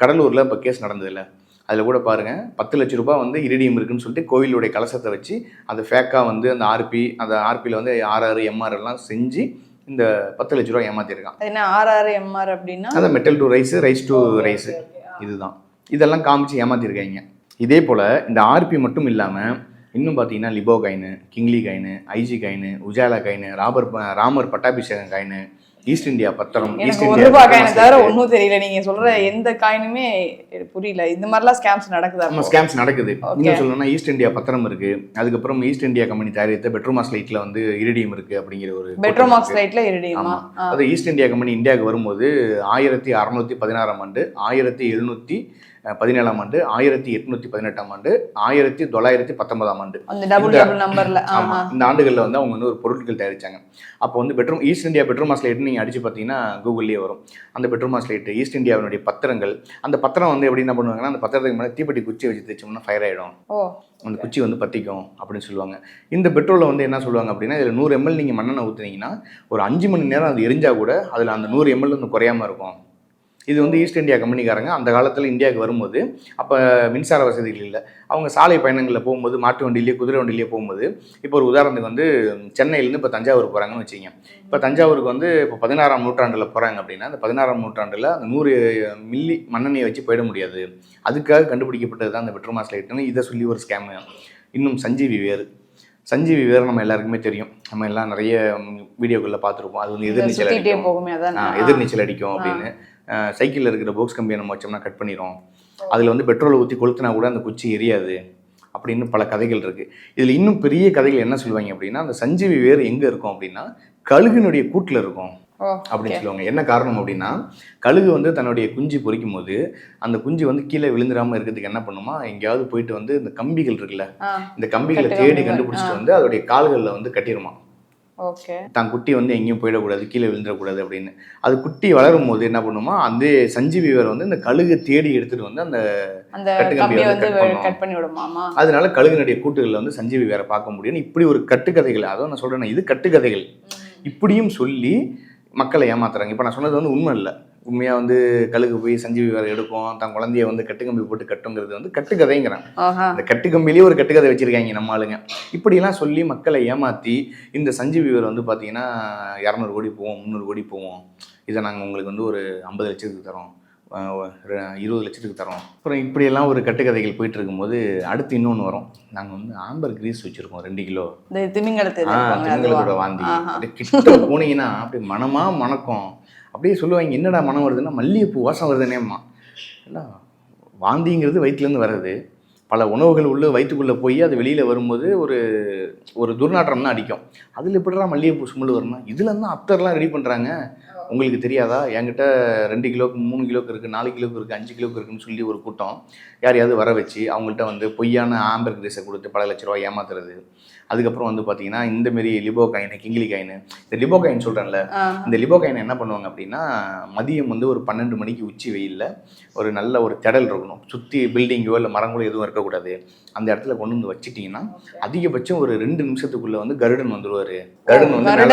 கடலூரில் இப்போ கேஸ் நடந்ததில்ல. அதில் கூட பாருங்கள் பத்து லட்ச ரூபாய் வந்து இரிடியம் இருக்குன்னு சொல்லிட்டு கோவிலுடைய கலசத்தை வச்சு அதை ஃபேக்காக வந்து அந்த ஆர்பி அந்த ஆர்பியில் வந்து ஆர்ஆர் எம்ஆர் எல்லாம் செஞ்சு இந்த பத்து லட்ச ரூபா ஏமாத்திருக்கான் அது என்ன ஆர்ஆர் எம்ஆர் அப்படின்னா? அதான் metal to rice rice to rice இதுதான். இதெல்லாம் காமிச்சு ஏமாத்திருக்காங்க. இதே போல் இந்த ஆர்பி மட்டும் இல்லாமல் இன்னும் பார்த்தீங்கன்னா லிபோ coin kingly coin IG coin Ujala coin ராபர் Ramar பட்டாபிஷேகம் காயின் ஈஸ்ட் இந்தியா பத்திரம் ஈஸ்ட் இந்தியா காயினை தவிர ஒன்றும் தெரியல. நீங்க சொல்ற எந்த காயினுமே புரியல. இந்த மாதிரிலாம் ஸ்கேம்ஸ் நடக்குதா ஆமா ஸ்கேம்ஸ் நடக்குது. இன்னும் சொல்லணும்னா ஈஸ்ட் இந்தியா பத்திரம் இருக்கு. அதுக்கப்புறம் ஈஸ்ட் இந்தியா கம்பெனி தயாரித்த பெட்ரோமாஸ் லைட்ல வந்து இரிடியம் இருக்கு அப்படிங்கிற ஒரு பெட்ரோமாக்ஸ் இருக்கு. லைட்ல இருடியுமா. அது ஈஸ்ட் இந்தியா கம்பெனி இந்தியாவுக்கு வரும்போது ஆயிரத்தி அறநூத்தி பதினாறாம் ஆண்டு ஆயிரத்தி எழுநூத்தி பதினேழாம் ஆண்டு ஆயிரத்தி எட்நூத்தி பதினெட்டாம் ஆண்டு ஆயிரத்தி தொள்ளாயிரத்தி பத்தொன்பதாம் ஆண்டு. இந்த- ஆண்டுகளில் வந்து அவங்க வந்து ஒரு பொருட்கள் தயாரிச்சாங்க. அப்போ வந்து பெட்ரோம் ஈஸ்ட் இந்தியா பெட்ரோமாஸ் லைட்னு நீங்கள் அடிச்சு பார்த்தீங்கன்னா கூகுள்லேயே வரும். அந்த பெட்ரோமாஸ் லைட் ஈஸ்ட் இந்தியாவினுடைய பத்திரங்கள். அந்த பத்திரம் வந்து எப்படி என்ன பண்ணுவாங்கன்னா அந்த பத்திரத்துக்கு மேலே தீப்பெட்டி குச்சி வச்சு தைச்சோம்னா ஃபயர் ஆகிடும் ஓ. அந்த குச்சி வந்து பற்றிக்கும் அப்படின்னு சொல்லுவாங்க. இந்த பெட்ரோலை வந்து என்ன சொல்லுவாங்க அப்படின்னா இதில் நூறு எம்எல் நீங்கள் மண்ணெண்ணெய் ஊற்றுனீங்கன்னா ஒரு அஞ்சு மணி நேரம் அது எரிஞ்சா கூட அதில் அந்த நூறு எம்எல் வந்து குறையாம இருக்கும். இது வந்து ஈஸ்ட் இந்தியா கம்பெனிக்காரங்க. அந்த காலத்தில் இந்தியாவுக்கு வரும்போது அப்போ மின்சார வசதிகள் இல்லை. அவங்க சாலை பயணங்களில் போகும்போது மாட்டு வண்டியிலேயே குதிரை வண்டியிலேயே போகும்போது இப்போ ஒரு உதாரணத்துக்கு வந்து சென்னையிலேருந்து இப்போ தஞ்சாவூர் போகிறாங்கன்னு வச்சுங்க இப்போ தஞ்சாவூருக்கு வந்து இப்போ பதினாறாம் நூற்றாண்டில் போகிறாங்க அப்படின்னா அந்த பதினாறாம் நூற்றாண்டில் அந்த நூறு மில்லி மண்ணெண்ணெயை வச்சு போயிட முடியாது. அதுக்காக கண்டுபிடிக்கப்பட்டது தான் அந்த பெட்ரோமாஸ் லைட்டுன்னு இதை சொல்லி ஒரு ஸ்கேமு இன்னும் சஞ்சீவி வேறு. சஞ்சீவி வேறு நம்ம எல்லாருக்குமே தெரியும். நம்ம எல்லாம் நிறைய வீடியோக்களில் பார்த்துருப்போம். அது வந்து எதிர்நீச்சல் அடிக்கும். எதிர்நீச்சல் அடிக்கும் அப்படின்னு. சைக்கிளில் இருக்கிற பாக்ஸ் கம்பியை நம்ம வச்சோம்னா கட் பண்ணிடும் அதில் வந்து பெட்ரோலை ஊற்றி கொளுத்துனா கூட அந்த குச்சி எரியாது. அப்படின்னு பல கதைகள் இருக்குது இதில் இன்னும் பெரிய கதைகள் என்ன சொல்லுவாங்க அப்படின்னா அந்த சஞ்சீவி வேர் எங்கே இருக்கும் அப்படின்னா கழுகுனுடைய கூட்டில் இருக்கும். அப்படின்னு சொல்லுவாங்க. என்ன காரணம் அப்படின்னா கழுகு வந்து தன்னுடைய குஞ்சு பொரிக்கும் போது அந்த குஞ்சு வந்து கீழே விழுந்துடாம இருக்கிறதுக்கு என்ன பண்ணுமா எங்கேயாவது போயிட்டு வந்து இந்த கம்பிகள் இருக்குல்ல இந்த கம்பிகளை தேடி கண்டுபிடிச்சிட்டு வந்து அதோடைய கால்களில் வந்து கட்டிருமா. ஓகே. தான் குட்டி வந்து எங்கேயும் போயிடக்கூடாது கீழே விழுந்துடக்கூடாது அப்படின்னு. அது குட்டி வளரும் போது என்ன பண்ணுமா அந்த சஞ்சீவி வேர் வந்து இந்த கழுகு தேடி எடுத்துட்டு வந்து அந்த அந்த கட்டு கம்பியை கம்பியை வந்து. கட் பண்ணி விடுமாமா அதனால கழுகுனுடைய கூட்டுகளில் வந்து சஞ்சீவி வேற பார்க்க முடியும். இப்படி ஒரு கட்டுக்கதைகள் அதான் நான் சொல்றேன் இது கட்டுக்கதைகள். இப்படியும் சொல்லி மக்களை ஏமாத்துறாங்க. இப்போ நான் சொன்னது வந்து உண்மை இல்லை. உண்மையாக வந்து கழுகு போய் சஞ்சீவி வேற எடுக்கும். தன் குழந்தைய வந்து கட்டுக்கம்பி போட்டு கட்டுங்கிறது வந்து கட்டுக்கதைங்கிறான் ஆஹா. அந்த கட்டுக்கம்பிலேயே ஒரு கட்டுக்கதை வச்சிருக்காங்க நம்ம ஆளுங்க. இப்படிலாம் சொல்லி மக்களை ஏமாற்றி இந்த சஞ்சீவி வேர் வந்து பார்த்தீங்கன்னா இரநூறு கோடி போவோம் முந்நூறு கோடி போவோம். இதை நாங்கள் உங்களுக்கு வந்து ஒரு ஐம்பது லட்சத்துக்கு தரோம். இருபது லட்சத்துக்கு தரோம். அப்புறம் இப்படியெல்லாம் ஒரு கட்டுக்கதைகள் போயிட்டு இருக்கும்போது அடுத்து இன்னொன்று வரும். நாங்கள் வந்து ஆம்பர் கிரீஸ் வச்சுருக்கோம் ரெண்டு கிலோ. இந்த திமிங்கலத்தை ஆ எதிர்ப்பாங்க திங்களோட அதுவா? வாந்தி. கிட்ட போனீங்கன்னா அப்படியே மனமா மணக்கும். அப்படியே சொல்லுவாங்க என்னடா மனம் வருதுன்னா மல்லிகைப்பூ வாசம் வருதுனேம்மா இல்லை வாந்திங்கிறது வயிற்றுலேருந்து வர்றது. பல உணவுகள் உள்ள வயிற்றுக்குள்ளே போய் அது வெளியில் வரும்போது ஒரு ஒரு துர்நாற்றம் தான் அடிக்கும். அதில் எப்படிலாம் மல்லிகைப்பூ சுமல் வரும்னா இதில் தான் அத்தர்லாம் ரெடி பண்ணுறாங்க உங்களுக்கு தெரியாதா? என்கிட்ட ரெண்டு கிலோக்கு மூணு கிலோக்கு இருக்குது நாலு கிலோக்கு இருக்குது அஞ்சு கிலோக்கு இருக்குன்னு சொல்லி ஒரு கூட்டம். யாரையாவது வர வச்சு அவங்கள்ட்ட வந்து பொய்யான ஆம்பர் கிரீஸை கொடுத்து பல லட்ச ரூபாய் ஏமாத்துறது. அதுக்கப்புறம் வந்து பார்த்தீங்கன்னா இந்த மாரி லிபோ காயின் கிங்கிலி காயின் இந்த லிபோ காயின் சொல்கிறேன்ல இந்த லிபோ காயின் என்ன பண்ணுவாங்க அப்படின்னா மதியம் வந்து ஒரு பன்னெண்டு மணிக்கு உச்சி வெயிலில் ஒரு நல்ல ஒரு திடல் இருக்கணும். சுற்றி பில்டிங்கோ இல்லை மரங்களோ எதுவும் இருக்கக்கூடாது. அந்த இடத்துல கொண்டு வந்து வச்சிட்டிங்கன்னா அதிகபட்சம் ஒரு ரெண்டு நிமிஷத்துக்குள்ள வந்து கருடன் வந்துருவாரு. கருடன் வந்து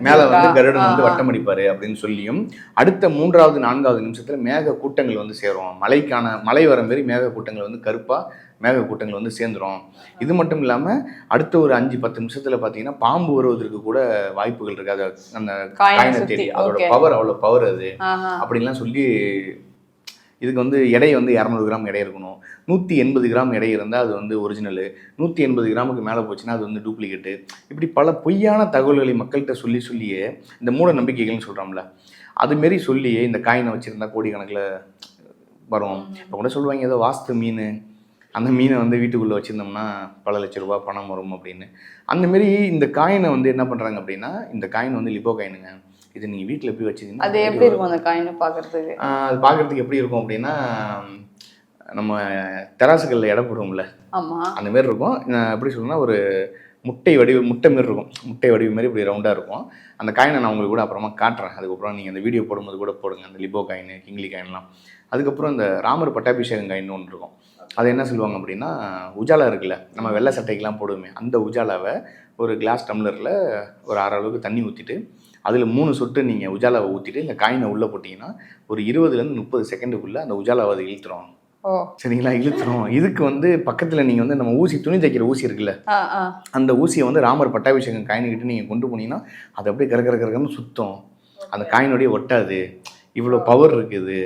மேல வந்து- கருடன் வந்து. வட்டம் அடிப்பாரு அப்படின்னு சொல்லியும் அடுத்த மூன்றாவது நான்காவது நிமிஷத்துல மேக கூட்டங்கள் வந்து சேரும். மலைக்கான மலை வர மாரி மேக கூட்டங்கள் வந்து கருப்பா மேக கூட்டங்கள் வந்து சேர்ந்துரும். இது மட்டும் இல்லாம அடுத்த ஒரு அஞ்சு பத்து நிமிஷத்துல பாத்தீங்கன்னா பாம்பு வருவதற்கு கூட வாய்ப்புகள் இருக்கு. அது அந்த காயினை தேடி. அதோட. பவர் அவ்வளவு பவர் அது. அப்படின்லாம் சொல்லி இதுக்கு வந்து எடை வந்து இரநூறு கிராம் எடை இருக்கணும். நூற்றி எண்பது கிராம் எடை இருந்தால் அது வந்து ஒரிஜினலு நூற்றி எண்பது கிராமுக்கு மேலே போச்சுன்னா அது வந்து டூப்ளிகேட்டு இப்படி பல பொய்யான தகவல்களை மக்கள்கிட்ட சொல்லி சொல்லியே இந்த மூட நம்பிக்கைகள்னு சொல்கிறோம்ல அதுமாரி சொல்லியே இந்த காயினை வச்சுருந்தா கோடிக்கணக்கில் வரும். இப்போ கூட சொல்லுவாங்க ஏதோ வாஸ்து மீன். அந்த மீனை வந்து வீட்டுக்குள்ளே வச்சுருந்தோம்னா பல லட்ச ரூபா பணம் வரும் அப்படின்னு. அந்த மாரி இந்த காயினை வந்து என்ன பண்ணுறாங்க அப்படின்னா இந்த காயின் வந்து லிபோ காயினுங்க இது நீங்கள் வீட்டில் போய் வச்சுருந்தீங்கன்னா அது எப்படி இருக்கும் அந்த காயினை பாக்குறதுக்கு ஆஹ் அது பார்க்கறதுக்கு எப்படி இருக்கும் அப்படின்னா நம்ம தெராசுகளில் எடை போடுவோம்ல அந்த மாதிரி இருக்கும். நான் எப்படி சொல்லணும்னா ஒரு முட்டை வடிவு முட்டை மாரி இருக்கும். முட்டை வடிவு மாதிரி இப்படி ரவுண்டாக இருக்கும். அந்த காயினை நான் உங்களுக்கு கூட அப்புறமா காட்டுறேன். அதுக்கப்புறம் நீங்கள் அந்த வீடியோ போடும்போது கூட போடுங்க. அந்த லிபோ காயின் கிங்லி காயின்லாம் அதுக்கப்புறம் இந்த ராமர் பட்டாபிஷேகம் காயின் ஒன்று இருக்கும். அது என்ன சொல்லுவாங்க அப்படின்னா உஜாலா இருக்குல்ல. நம்ம வெள்ளை சட்டைக்கெல்லாம் போடுவோமே. அந்த உஜாலாவை ஒரு கிளாஸ் டம்ளரில் ஒரு அரை அளவுக்கு தண்ணி ஊற்றிட்டு அதில் மூணு சொட்டு நீங்கள் உஜாலாவை ஊற்றிட்டு இந்த காயினை உள்ளே போட்டிங்கன்னா ஒரு இருபதுலேருந்து முப்பது செகண்டுக்குள்ளே அந்த உஜாலாவை அது இழுத்துரும். ஓ சரிங்களா? இழுத்துரும். இதுக்கு வந்து பக்கத்தில் நீங்கள் வந்து நம்ம ஊசி துணி தைக்கிற ஊசி இருக்குல்ல? அந்த ஊசியை வந்து ராமர் பட்டாபிஷேகம் காயின்கிட்ட நீங்கள் கொண்டு போனீங்கன்னா அது அப்படியே கரகர கரகரன்னு சுத்தம். அந்த காயினோடய ஒட்டாது. இவ்வளோ பவர் இருக்குது.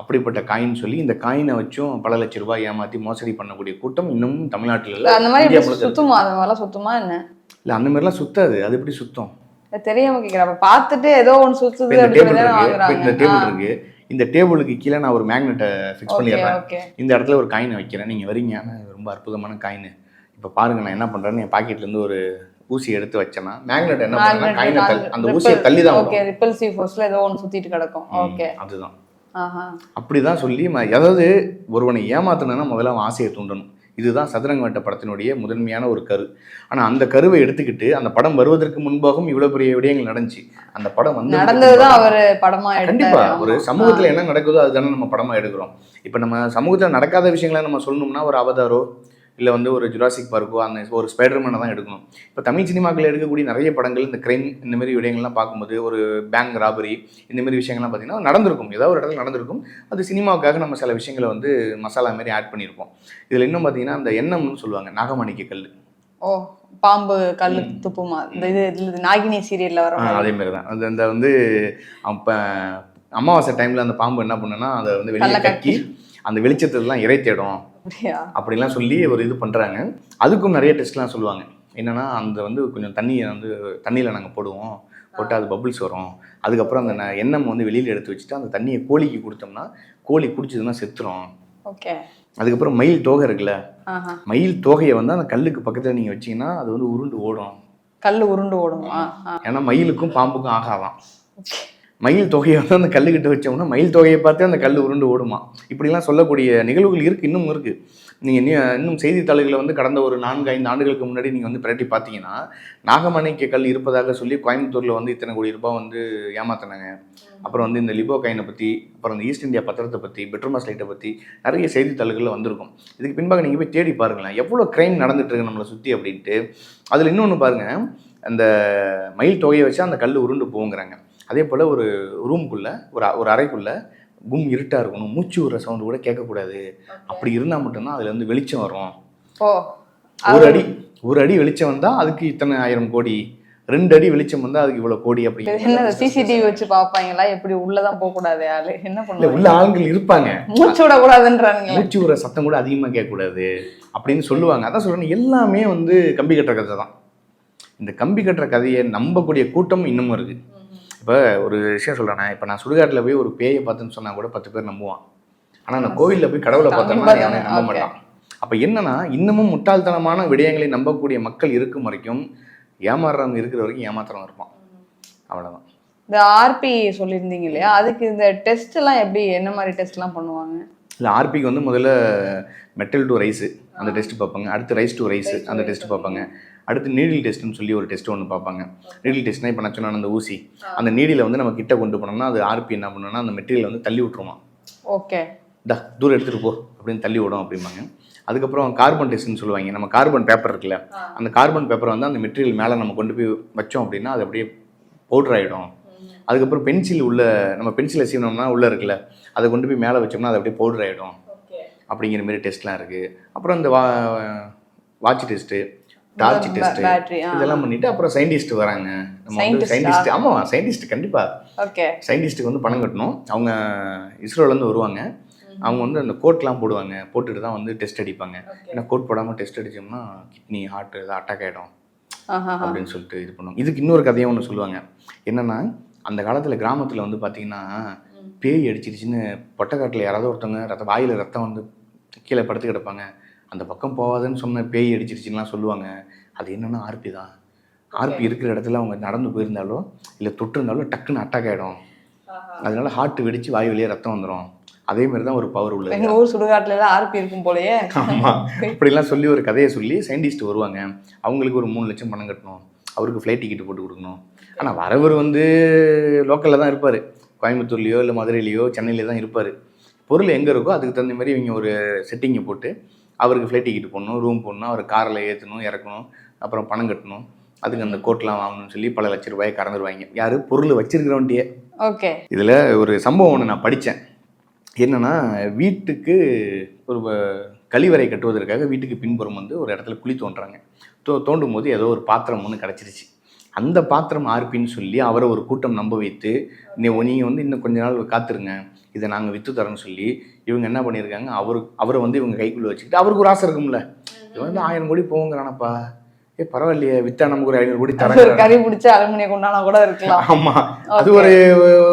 அப்படிப்பட்ட காயின் சொல்லி இந்த காயினை வச்சும் பல லட்ச ரூபாய் ஏமாற்றி மோசடி பண்ணக்கூடிய கூட்டம் இன்னமும் தமிழ்நாட்டில் இல்லை அந்த மாதிரி. சுத்துமா? அந்த மாதிரிலாம் சுத்துமா என்ன? இல்லை அந்த மாதிரிலாம் சுத்தாது. அது எப்படி சுத்தம்? தெரியாம கேக்குறேன். அப்ப பார்த்துட்டு ஏதோ ஒண்ணு சுத்துது இந்த டேபிள் இருக்கு. இந்த டேபிளுக்கு கீழே நான் ஒரு மேக்னெட்டை ஃபிக்ஸ் பண்ணிடுறேன். இந்த இடத்துல ஒரு காயினை வைக்கிறேன். நீங்கள் வரீங்க ரொம்ப அற்புதமான காயின் இப்போ பாருங்க நான் என்ன பண்ணுறேன்னு என் பாக்கெட்லேருந்து ஒரு ஊசி எடுத்து வச்சேன்னா மேக்னெட் என்ன பண்ணுறேன்னா காயினை தள்ளி அந்த ஊசியை தள்ளி தான் ஓகே ரிப்பல்சிவ் ஃபோர்ஸ்ல ஏதோ ஒண்ணு சுத்திட்டு கிடக்கும். ஓகே அதுதான். ஆஹா. அப்படிதான் சொல்லி அதாவது ஒருவனை ஏமாத்தணும்னா முதல்ல அவன் ஆசையை தூண்டணும். இதுதான் சதுரங்கவேட்ட படத்தினுடைய முதன்மையான ஒரு கரு. ஆனா அந்த கருவை எடுத்துக்கிட்டு அந்த படம் வருவதற்கு முன்பாகவும் இவ்வளவு பெரிய விடயங்கள் நடந்துச்சு. அந்த படம் வந்து நடந்ததுதான் அவரு படமா கண்டிப்பா ஒரு சமூகத்துல என்ன நடக்குதோ அதுதானே நம்ம படமா எடுக்கிறோம். இப்ப நம்ம சமூகத்துல நடக்காத விஷயங்களை நம்ம சொல்லணும்னா ஒரு அவதாரோ இல்ல வந்து ஒரு ஜுராசிக் பார்க்கோ அந்த ஒரு ஸ்பைடர்மேனை தான் எடுக்கணும். இப்போ தமிழ் சினிமாக்கள் எடுக்கக்கூடிய நிறைய படங்கள் இந்த கிரைம் இந்த மாதிரி விடயங்கள்லாம் பார்க்கும்போது ஒரு பேங்க் ராபரி இந்த மாதிரி விஷயங்கள்லாம் பார்த்தீங்கன்னா நடந்திருக்கும். ஏதாவது ஒரு இடத்துல நடந்திருக்கும். அது சினிமாவுக்காக நம்ம சில விஷயங்களை வந்து மசாலா மாதிரி ஆட் பண்ணியிருப்போம். இதில் இன்னும் பார்த்தீங்கன்னா அந்த எண்ணம்னு சொல்லுவாங்க நாகமாணிக்க கல் ஓ பாம்பு கல்லு துப்புமா? இந்த இது இது நாகினி சீரியல்ல வர. அதே மாதிரி தான். அது அந்த வந்து அப்போ அமாவாசை டைமில் அந்த பாம்பு என்ன பண்ணுன்னா அதை வந்து வெளியே கல்லை கக்கி அந்த வெளிச்சத்துலாம் இறை தேடும். அப்படிலாம் சொல்லி ஒரு இது பண்ணுறாங்க அதுக்கும் நிறைய டெஸ்ட்லாம் சொல்லுவாங்க. என்னன்னா அந்த வந்து கொஞ்சம் தண்ணியை வந்து தண்ணியில் நாங்கள் போடுவோம். போட்டு அது பபிள்ஸ் வரும். அதுக்கப்புறம் அந்த எண்ணெய் வந்து வெளியில் எடுத்து வச்சுட்டு அந்த தண்ணியை கோழிக்கு கொடுத்தோம்னா கோழி குடிச்சதுன்னா செத்துரும். ஓகே. அதுக்கப்புறம் மயில் தோகை இருக்குல்ல? மயில் தோகையை வந்து அந்த கல்லுக்கு பக்கத்தில் நீங்கள் வச்சீங்கன்னா அது வந்து உருண்டு ஓடும். கல்லு உருண்டு ஓடுமா. ஏன்னா மயிலுக்கும் பாம்புக்கும் ஆகாதான். மயில் தொகையை வந்து அந்த கல்லுக்கிட்ட வச்சோம்னா மயில் தொகையை பார்த்து அந்த கல் உருண்டு ஓடுமா? இப்படிலாம் சொல்லக்கூடிய நிகழ்வுகள் இருக்குது இன்னும் இருக்குது நீங்கள் இன்னும் செய்தித்தாள்களை வந்து கடந்த ஒரு நான்கு ஐந்து ஆண்டுகளுக்கு முன்னாடி நீங்கள் வந்து பிரட்டி பார்த்தீங்கன்னா நாகமாணிக்க கல் இருப்பதாக சொல்லி கோயம்புத்தூரில் வந்து இத்தனை கோடி ரூபாய் வந்து ஏமாத்தினாங்க. அப்புறம் வந்து இந்த லிபோ கைனை பற்றி அப்புறம் இந்த ஈஸ்ட் இந்தியா பத்திரத்தை பற்றி பெட்ரோமாஸ் லைட்டை பற்றி நிறைய செய்தித்தாள்களில் வந்திருக்கும். இதுக்கு பின்பாக நீங்கள் போய் தேடி பாருங்களேன் எவ்வளோ க்ரைம் நடந்துட்டு இருக்கு நம்மளை சுற்றி அப்படின்ட்டு. அதில் இன்னொன்று பாருங்கள் அந்த மயில் தொகையை வச்சு அந்த கல் உருண்டு போங்கிறாங்க அதே போல் ஒரு ரூம்குள்ளே ஒரு ஒரு அறைக்குள்ளே கும் இருட்டாக இருக்கணும். மூச்சு விடுற சவுண்டு கூட கேட்கக்கூடாது. அப்படி இருந்தால் மட்டும்தான் அதில் வந்து வெளிச்சம் வரும். ஓ. ஒரு அடி ஒரு அடி வெளிச்சம் வந்தால் அதுக்கு இத்தனை ஆயிரம் கோடி. ரெண்டு அடி வெளிச்சம் வந்தால் அதுக்கு இவ்வளோ கோடி அப்படி. இது என்ன சிசிடிவி வச்சு பாப்பாங்களா எப்படி உள்ளதான் போக கூடாது ஆளு? என்ன பண்ணுவாங்க? உள்ள ஆண்கள் இருப்பாங்க. மூச்சு விட கூடாதுன்றானுங்களே மூச்சு விடுற சத்தம் கூட அதிகமாக கேட்கக்கூடாது அப்படின்னு சொல்லுவாங்க. அதான் சொல்கிறேன் எல்லாமே வந்து கம்பி கட்டுற கதை தான் இந்த கம்பி கட்டுற கதையை நம்பக்கூடிய கூட்டம் இன்னமும் இருக்குது இப்போ ஒரு விஷயம் சொல்கிறேன் இப்போ நான் சுடுகாட்டில் போய் ஒரு பேயை பார்த்துன்னு சொன்னால் கூட பத்து பேர் நம்புவான். ஆனால் அந்த கோவிலில் போய் கடவுளை பார்த்தோம்னா? அவனை நம்ப. மாட்டான். அப்போ என்னன்னா இன்னமும் முட்டாள்தனமான விடயங்களை நம்பக்கூடிய மக்கள் இருக்கும் வரைக்கும் ஏமாறுறவங்க இருக்கிற வரைக்கும் ஏமாத்துறவங்க இருப்பான். அவ்வளோதான் இந்த ஆர்பி சொல்லியிருந்தீங்க இல்லையா? அதுக்கு இந்த டெஸ்ட் எல்லாம் எப்படி என்ன மாதிரி டெஸ்ட் எல்லாம் பண்ணுவாங்க? இல்லை ஆர்பிக்கு வந்து முதல்ல மெட்டல் டு ரைஸு அந்த டெஸ்ட் பார்ப்பாங்க. அடுத்து ரைஸ் டு ரைஸ் அந்த டெஸ்ட் பார்ப்பாங்க. அடுத்து நீடில் டெஸ்ட்னு சொல்லி ஒரு டெஸ்ட் ஒன்று பார்ப்பாங்க. நீடில் டெஸ்ட்னா இப்போ நான் சொன்ன அந்த ஊசி. அந்த நீடியில் வந்து நம்ம கிட்ட கொண்டு போனோம்னா அது ஆர்பி என்ன பண்ணுன்னா அந்த மெட்டீரியல் வந்து தள்ளி விட்டுருமா. ஓகே. டா தூரம் எடுத்துகிட்டு போ அப்படின்னு தள்ளி விடும் அப்படிம்பாங்க. அதுக்கப்புறம் கார்பன் டெஸ்ட்னு சொல்லுவாங்க. நம்ம கார்பன் பேப்பர் இருக்குல்ல அந்த கார்பன் பேப்பரை வந்து அந்த மெட்டீரியல் மேலே நம்ம கொண்டு போய் வச்சோம் அப்படின்னா அது அப்படியே பவுடர் ஆகிடும் அதுக்கப்புறம் பென்சில் உள்ள நம்ம பென்சிலை சீவனோம்னா உள்ளே இருக்குல்ல அதை கொண்டு போய் மேலே வச்சோம்னா அது அப்படியே பவுடர் ஆகிடும் அப்படிங்கிற மாதிரி டெஸ்ட்லாம் இருக்குது அப்புறம் இந்த வா வாட்ச் டெஸ்ட்டு டார்ச் ஆ. இதெல்லாம் பண்ணிட்டு அப்புறம் சயின்டிஸ்ட் வராங்க. நம்ம வந்து? சயின்டிஸ்ட் ஆமாம் சயின்டிஸ்ட் கண்டிப்பாக ஓகே. சயின்டிஸ்ட்டுக்கு வந்து பணம் கட்டணும். அவங்க இஸ்ரோலேருந்து வருவாங்க. அவங்க வந்து அந்த கோட்லாம் போடுவாங்க. போட்டுட்டு தான் வந்து டெஸ்ட் அடிப்பாங்க. ஏன்னா கோட் போடாமல் டெஸ்ட் அடிச்சோம்னா கிட்னி ஹார்ட் ஏதாவது அட்டாக் ஆகிடும் அப்படின்னு சொல்லிட்டு இது பண்ணுவாங்க. இதுக்கு இன்னொரு கதையும் ஒன்று சொல்லுவாங்க. என்னன்னா அந்த காலத்தில் கிராமத்தில் வந்து பார்த்தீங்கன்னா பேய் அடிச்சிருச்சுன்னு பொட்டக்காட்டில் யாராவது ஒருத்தவங்க ரத்த வாயில் ரத்தம் வந்து கீழே படுத்து கிடப்பாங்க. அந்த பக்கம் போகாதுன்னு சொன்ன பேய் அடிச்சிருச்சுன்னுலாம் சொல்லுவாங்க. அது என்னன்னா ஆர்பி தான். ஆர்பி இருக்கிற இடத்துல அவங்க நடந்து போயிருந்தாலோ இல்லை தொட்டு இருந்தாலோ டக்குன்னு அட்டாக் ஆகிடும் அதனால ஹார்ட் வெடிச்சு வாய் வழியாக ரத்தம் வந்துடும் அதே மாதிரி தான் ஒரு பவர் உள்ளது. எங்க ஊர் சுடுகாட்டுல எல்லாம் ஆர்பி இருக்கும் போலயே. ஆமாம் இப்படிலாம் சொல்லி ஒரு கதையை சொல்லி சயின்டிஸ்ட் வருவாங்க. அவங்களுக்கு ஒரு மூணு லட்சம் பணம் கட்டணும். அவருக்கு ஃப்ளைட் டிக்கெட் போட்டு கொடுக்கணும். ஆனால் வரவர் வந்து லோக்கலில் தான் இருப்பார். கோயம்புத்தூர்லேயோ இல்லை மதுரையிலையோ சென்னையில தான் இருப்பார். பொருள் எங்கே இருக்கோ அதுக்கு தகுந்த மாதிரி இவங்க ஒரு செட்டிங்கை போட்டு அவருக்கு ஃப்ளைட் டிக்கெட் போடணும் ரூம் போடணும் அவர் காரில் ஏற்றணும் இறக்கணும் அப்புறம் பணம் கட்டணும். அதுக்கு அந்த கோட்லாம் வாங்கணும்னு சொல்லி பல லட்ச ரூபாயை கறந்துருவாங்க. யார்? பொருள் வச்சிருக்கிறவன்ட்டியே. ஓகே. இதில் ஒரு சம்பவம் ஒன்று நான் படித்தேன் என்னன்னா வீட்டுக்கு ஒரு கழிவறை கட்டுவதற்காக வீட்டுக்கு பின்புறம் வந்து ஒரு இடத்துல குழி தோண்டுறாங்க தோ தோண்டும் போது ஏதோ ஒரு பாத்திரம் ஒன்று கிடச்சிருச்சு அந்த பாத்திரம் ஆர்பின்னு சொல்லி அவரை ஒரு கூட்டம் நம்ப வைத்து நீங்கள் வந்து இன்னும் கொஞ்ச நாள் காத்துருங்க. இதை நாங்கள் விற்று தரோன்னு சொல்லி இவங்க என்ன பண்ணியிருக்காங்க? அவரு அவரை வந்து இவங்க கைக்குள்ளே வச்சுக்கிட்டு அவருக்கு ஒரு ஆசை இருக்கும்ல. இவன் வந்து ஆயிரம் கோடி போங்கிறானப்பா ஏ பரவாயில்லையே விற்றா நமக்கு ஒரு ஐநூறு கோடி தரேன் கறி பிடிச்ச அலுமினிய குண்டானா கூட இருக்கலாம். ஆமா. அது ஒரு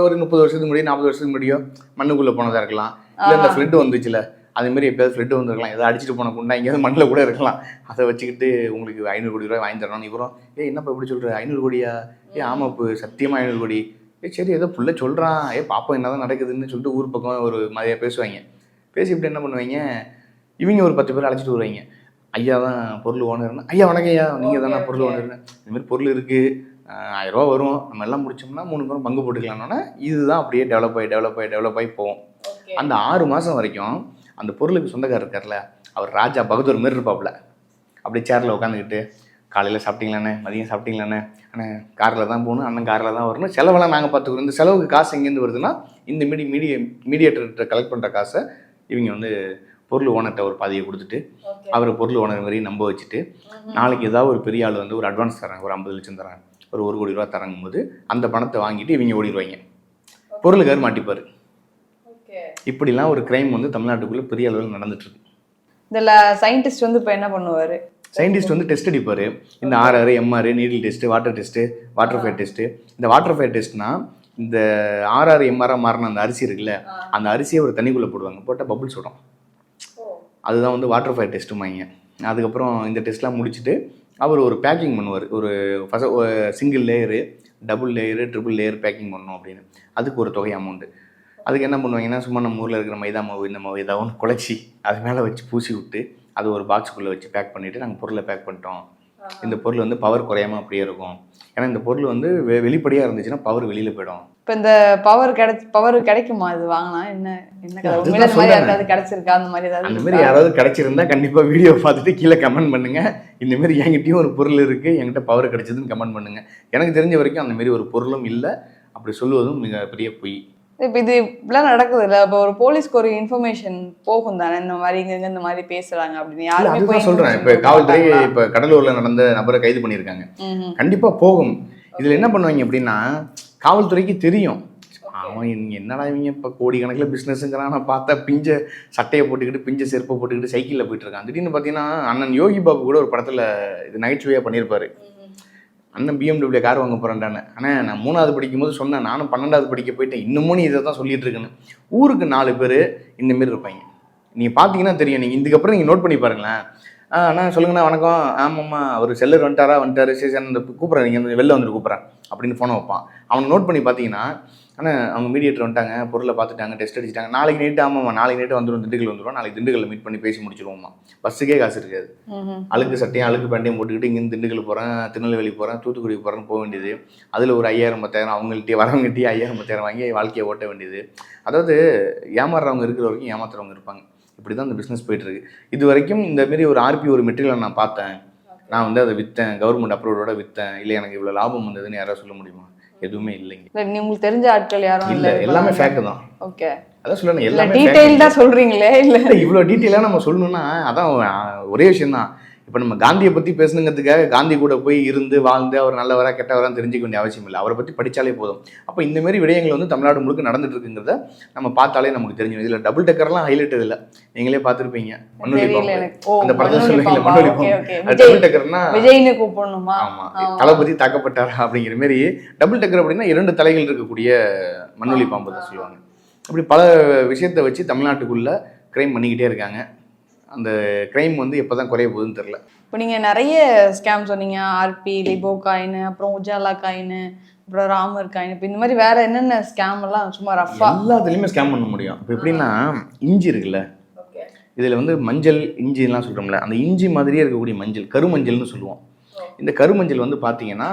ஒரு முப்பது வருஷத்துக்கு முன்னாடி நாற்பது வருஷத்துக்கு முன்னாடியோ மண்ணுக்குள்ள போனதா இருக்கலாம். இல்ல இந்த ஃப்ளட் வந்துச்சுல. அதே மாதிரி எப்பயாவது ஃப்ளட் வந்திருக்கலாம். ஏதாவது அடிச்சுட்டு போன குண்டா எங்கேயாவது மண்ணில் கூட இருக்கலாம். அதை வச்சுக்கிட்டு உங்களுக்கு ஐநூறு கோடி ரூபாய் வாங்கி தரணும் இவரும் ஏ என்னப்பா இப்படி சொல்ற? ஐநூறு கோடியா? ஏ ஆமா இப்போ சத்தியமா ஐநூறு கோடி. சரி ஏதோ புள்ள சொல்றான். ஏ பாப்போம் என்னதான் நடக்குதுன்னு சொல்லிட்டு ஊர் பக்கம் ஒரு மாதிரியா பேசுவாங்க. பேசிவிட்டு என்ன பண்ணுவாங்க? இவங்க ஒரு பத்து பேர் அழைச்சிட்டு வருவாங்க. ஐயா தான் பொருள் ஓனர்னு ஐயா வணக்கம் ஐயா. நீங்கள் தானே பொருள் ஓனர்னு இந்த மாதிரி பொருள் இருக்குது ஆயிரம் ரூபா வரும். நம்ம எல்லாம் முடிச்சோம்னா மூணு பேரும் பங்கு போட்டுக்கலாம்னா இதுதான் அப்படியே டெவலப் ஆகி டெவலப் ஆகி டெவலப் ஆகி போகும் அந்த ஆறு மாதம் வரைக்கும் அந்த பொருளுக்கு சொந்தக்காரர் இருக்கார்ல அவர் ராஜா பகதூர் மாரி இருப்பாப்புல. அப்படியே சேரில் உட்காந்துக்கிட்டு காலையில் சாப்பிட்டீங்களாண்ணே? மதியம் சாப்பிட்டீங்களாண்ணே? அண்ணே காரில் தான் போகணும் அண்ணன் காரில் தான் வரணும். செலவெல்லாம் நாங்கள் பார்த்துக்குறோம். இந்த செலவுக்கு காசு எங்கேருந்து வருதுன்னா இந்த மீடி மீடிய மீடியேட்டர்கிட்ட கலெக்ட் பண்ணுற காசை இவங்க வந்து பொருள் ஓனர்கிட்ட ஒரு பாதியை கொடுத்துட்டு அவரை பொருள் ஓனர் மாதிரி நம்ப வச்சுட்டு நாளைக்கு ஏதாவது ஒரு பெரிய ஆள் வந்து ஒரு அட்வான்ஸ் தராங்க ஒரு ஐம்பது லட்சம் தராங்க ஒரு ஒரு கோடி ரூபா தராங்கும் போது அந்த பணத்தை வாங்கிட்டு இவங்க ஓடிடுவாங்க. பொருளுக்கார் மாட்டிப்பார். இப்படிலாம் ஒரு கிரைம் வந்து தமிழ்நாட்டுக்குள்ளே பெரிய அளவில் நடந்துட்டு இருக்கு. இதுல சயின்டிஸ்ட் வந்து இப்ப என்ன பண்ணுவாரு? சயின்டிஸ்ட் வந்து டெஸ்ட் அடிப்பார். இந்த RR MR needle test water test water fair test இந்த வாட்டர் ஃபேர் டெஸ்ட்னா இந்த ஆர்ஆர் எம்ஆராக மாறின அந்த அரிசி இருக்குல்ல அந்த அரிசியை ஒரு தண்ணிக்குள்ளே போடுவாங்க. போட்டால் பபுள்ஸ் விடும் அதுதான் வந்து வாட்டர் ஃபயர் டெஸ்ட்டுமாங்க அதுக்கப்புறம் இந்த டெஸ்ட்லாம் முடிச்சுட்டு அவர் ஒரு பேக்கிங் பண்ணுவார். ஒரு first single layer double layer triple layer packing பண்ணணும் அப்படின்னு. அதுக்கு ஒரு தொகை அமௌண்ட்டு அதுக்கு என்ன பண்ணுவாங்கன்னா சும்மா நம்ம ஊரில் இருக்கிற மைதா மாவு இந்த மாவு ஏதாவது ஒன்று குழச்சி அது மேலே வச்சு பூசி விட்டு அது ஒரு பாக்ஸுக்குள்ளே வச்சு பேக் பண்ணிவிட்டு நாங்கள் பொருளை பேக் பண்ணிட்டோம். இந்த பொருள் வந்து பவர் குறையாம அப்படியே இருக்கும். ஏன்னா இந்த பொருள் வந்து வெ வெளிப்படையாக இருந்துச்சுன்னா பவர் வெளியில் போயிடும். இப்ப இந்த பவர் கிடை பவர் கிடைக்குமா? இது வாங்கினா என்ன என்ன. யாருக்காவது கிடைச்சிருக்கா? அந்த மாதிரி ஏதாவது அந்த? மாதிரி யாராவது கிடைச்சிருந்தா கண்டிப்பா வீடியோ பார்த்துட்டு கீழே கமெண்ட் பண்ணுங்க. இந்த மாதிரி என்கிட்டயும் ஒரு பொருள் இருக்கு. என்கிட்ட பவர் கிடைச்சதுன்னு கமெண்ட் பண்ணுங்க. எனக்கு தெரிஞ்ச வரைக்கும் அந்த மாதிரி ஒரு பொருளும் இல்லை. அப்படி சொல்லுவதும் மிகப்பெரிய பொய். இப்ப இது இப்படிலாம் நடக்குது இல்ல இப்ப ஒரு போலீஸ்க்கு ஒரு இன்ஃபர்மேஷன் போகும் தானே? இந்த மாதிரி இங்க இந்த மாதிரி பேசுறாங்க அப்படின்னு. யாருமே போய் சொல்றேன். இப்ப காவல்துறை இப்ப கடலூர்ல நடந்த நபரை கைது பண்ணியிருக்காங்க. கண்டிப்பா போகும். இதுல என்ன பண்ணுவாங்க அப்படின்னா காவல்துறைக்கு தெரியும். அவன் என்னடா இவங்க? இப்போ கோடிக்கணக்கில் பிஸ்னஸ்ங்கிறான் நான் பார்த்தா பிஞ்ச சட்டையை போட்டுக்கிட்டு பிஞ்ச செருப்பை போட்டுக்கிட்டு சைக்கிளில் போயிட்டு இருக்கான். திடீர்னு பார்த்தீங்கன்னா அண்ணன் யோகி பாபு கூட ஒரு படத்தில் இது நகைச்சுவையாக பண்ணியிருப்பாரு. அண்ணன் பிஎம்டபிள்யூ கார் வாங்க போகிறேன்டானே ஆனால் நான் மூணாவது படிக்கும்போது சொன்னேன் நானும் பன்னெண்டாவது படிக்க போயிட்டேன். இன்னமும் நீ இதை தான் சொல்லிட்டு இருக்கேன்னு ஊருக்கு நாலு பேர் இந்த மாரி இருப்பாங்க. நீங்கள் பார்த்தீங்கன்னா தெரியும் நீங்கள் இதுக்கப்புறம் நீங்கள் நோட் பண்ணி பாருங்களேன். ஆ அண்ணா சொல்லுங்கண்ணா வணக்கம். ஆமாம்மா அவர் செல்லர் வந்துட்டாரா? வந்துட்டாரு. சரி சார் அந்த கூப்பிட்றேன் நீங்கள் வெளில வந்துட்டு கூப்பிட்றேன் அப்படின்னு ஃபோனை வைப்பான். அவனை நோட் பண்ணி பார்த்தீங்கன்னா ஆனால் அவங்க மீடியேட்டர் வந்துட்டாங்க பொருளை பார்த்துட்டாங்க டெஸ்ட் அடிச்சிட்டாங்க. நாளைக்கு நைட்டு ஆமாம்மா நாளைக்கு நைட்டு வந்துடும் திண்டுக்கல் வந்துடும் நாளைக்கு திண்டுக்கல்ல மீட் பண்ணி பேசி முடிச்சிருவோம்மா. பஸ்ஸுக்கே காசு இருக்காது. அழுக்கு சட்டையும் அழுக்கு பேண்டையும் போட்டுக்கிட்டு இங்கேருந்து திண்டுக்கல் போகிறேன் திருநெல்வேலி போகிறேன் தூத்துக்குடி போகிறேன்னு போக வேண்டியது. அதில் ஒரு ஐயாயிரம் பத்தாயிரம் அவங்கள்ட்டே வரவங்ககிட்டயே ஐயாயிரம் பத்தாயிரம் வாங்கி வாழ்க்கையை ஓட்ட வேண்டியது. அதாவது ஏமாறுறவங்க இருக்கிற வரைக்கும் ஏமாத்துறவங்க இருப்பாங்க. இப்படி தான் இந்த பிஸ்னஸ் போயிட்டுருக்கு. இது வரைக்கும் இந்த மாரி ஒரு ஆர்பி ஒரு மெட்டீரியலை நான் பார்த்தேன். நான் வந்து அதை விற்றேன் கவர்மெண்ட் அப்ரூவோட விற்றேன் இல்லை எனக்கு இவ்வளோ லாபம் வந்ததுன்னு யாராவது சொல்ல முடியுமா? எதுவுமே இல்லைங்க. உங்களுக்கு தெரிஞ்ச ஆட்கள் யாரும் இல்லை எல்லாமே ஃபேக்ட் தான். ஓகே. அதான் சொல்லணும் எல்லாமே fact. டீடைல்டா சொல்றீங்களே இல்ல. இல்ல, இவ்வளோ டீட்டெயிலாக நம்ம சொல்லணும்னா அதான் ஒரே விஷயம் தான் இப்போ நம்ம காந்தியை பற்றி பேசணுங்கிறதுக்காக காந்தி கூட போய் இருந்து வாழ்ந்து அவர் நல்லவரா கெட்டவரான்னு தெரிஞ்சுக்க வேண்டிய அவசியம் இல்லை. அவரை பற்றி படித்தாலே போதும். அப்போ இந்த மாதிரி விடயங்கள் வந்து தமிழ்நாடு முழுக்க நடந்துட்டு இருக்குங்கிறத நம்ம பார்த்தாலே நமக்கு தெரிஞ்சிடும். இதில் டபுள் டக்கர்லாம் ஹைலைட் இதில் நீங்களே பார்த்துருப்பீங்க. அந்த படத்தை சொல்லுவீங்க விஜய் டபுள் டக்கர்னா விஜய்னு கூப்பிடணுமா? ஆமா. ஆமா. தளபதி தாக்கப்பட்டாரா அப்படிங்கிற மாதிரி டபுள் டக்கர் அப்படின்னா இரண்டு தலைகள் இருக்கக்கூடிய மண்ணுளி பாம்பு தான் சொல்லுவாங்க. அப்படி பல விஷயத்தை வச்சு தமிழ்நாட்டுக்குள்ள கிரைம் பண்ணிக்கிட்டே இருக்காங்க. அந்த கிரைம் வந்து எப்போ தான் குறைய போகுதுன்னு தெரில இப்போ நீங்க நிறைய ஸ்கேம் சொன்னீங்க ஆர்பி லிபோ காயின் அப்புறம் உஜாலா காயின் அப்புறம் ராமர் காயின் இப்போ இந்த மாதிரி வேற என்னென்ன ஸ்கேம் எல்லாம் சும்மா ரஃபா எல்லாத்துலேயுமே ஸ்கேம் பண்ண முடியும். இப்போ எப்படின்னா இஞ்சி இருக்குல்ல? இதில் வந்து மஞ்சள் இஞ்சிலாம் சொல்கிறோம்ல அந்த இஞ்சி மாதிரியே இருக்கக்கூடிய மஞ்சள் கருமஞ்சள்னு சொல்லுவோம். இந்த கருமஞ்சள் வந்து பார்த்தீங்கன்னா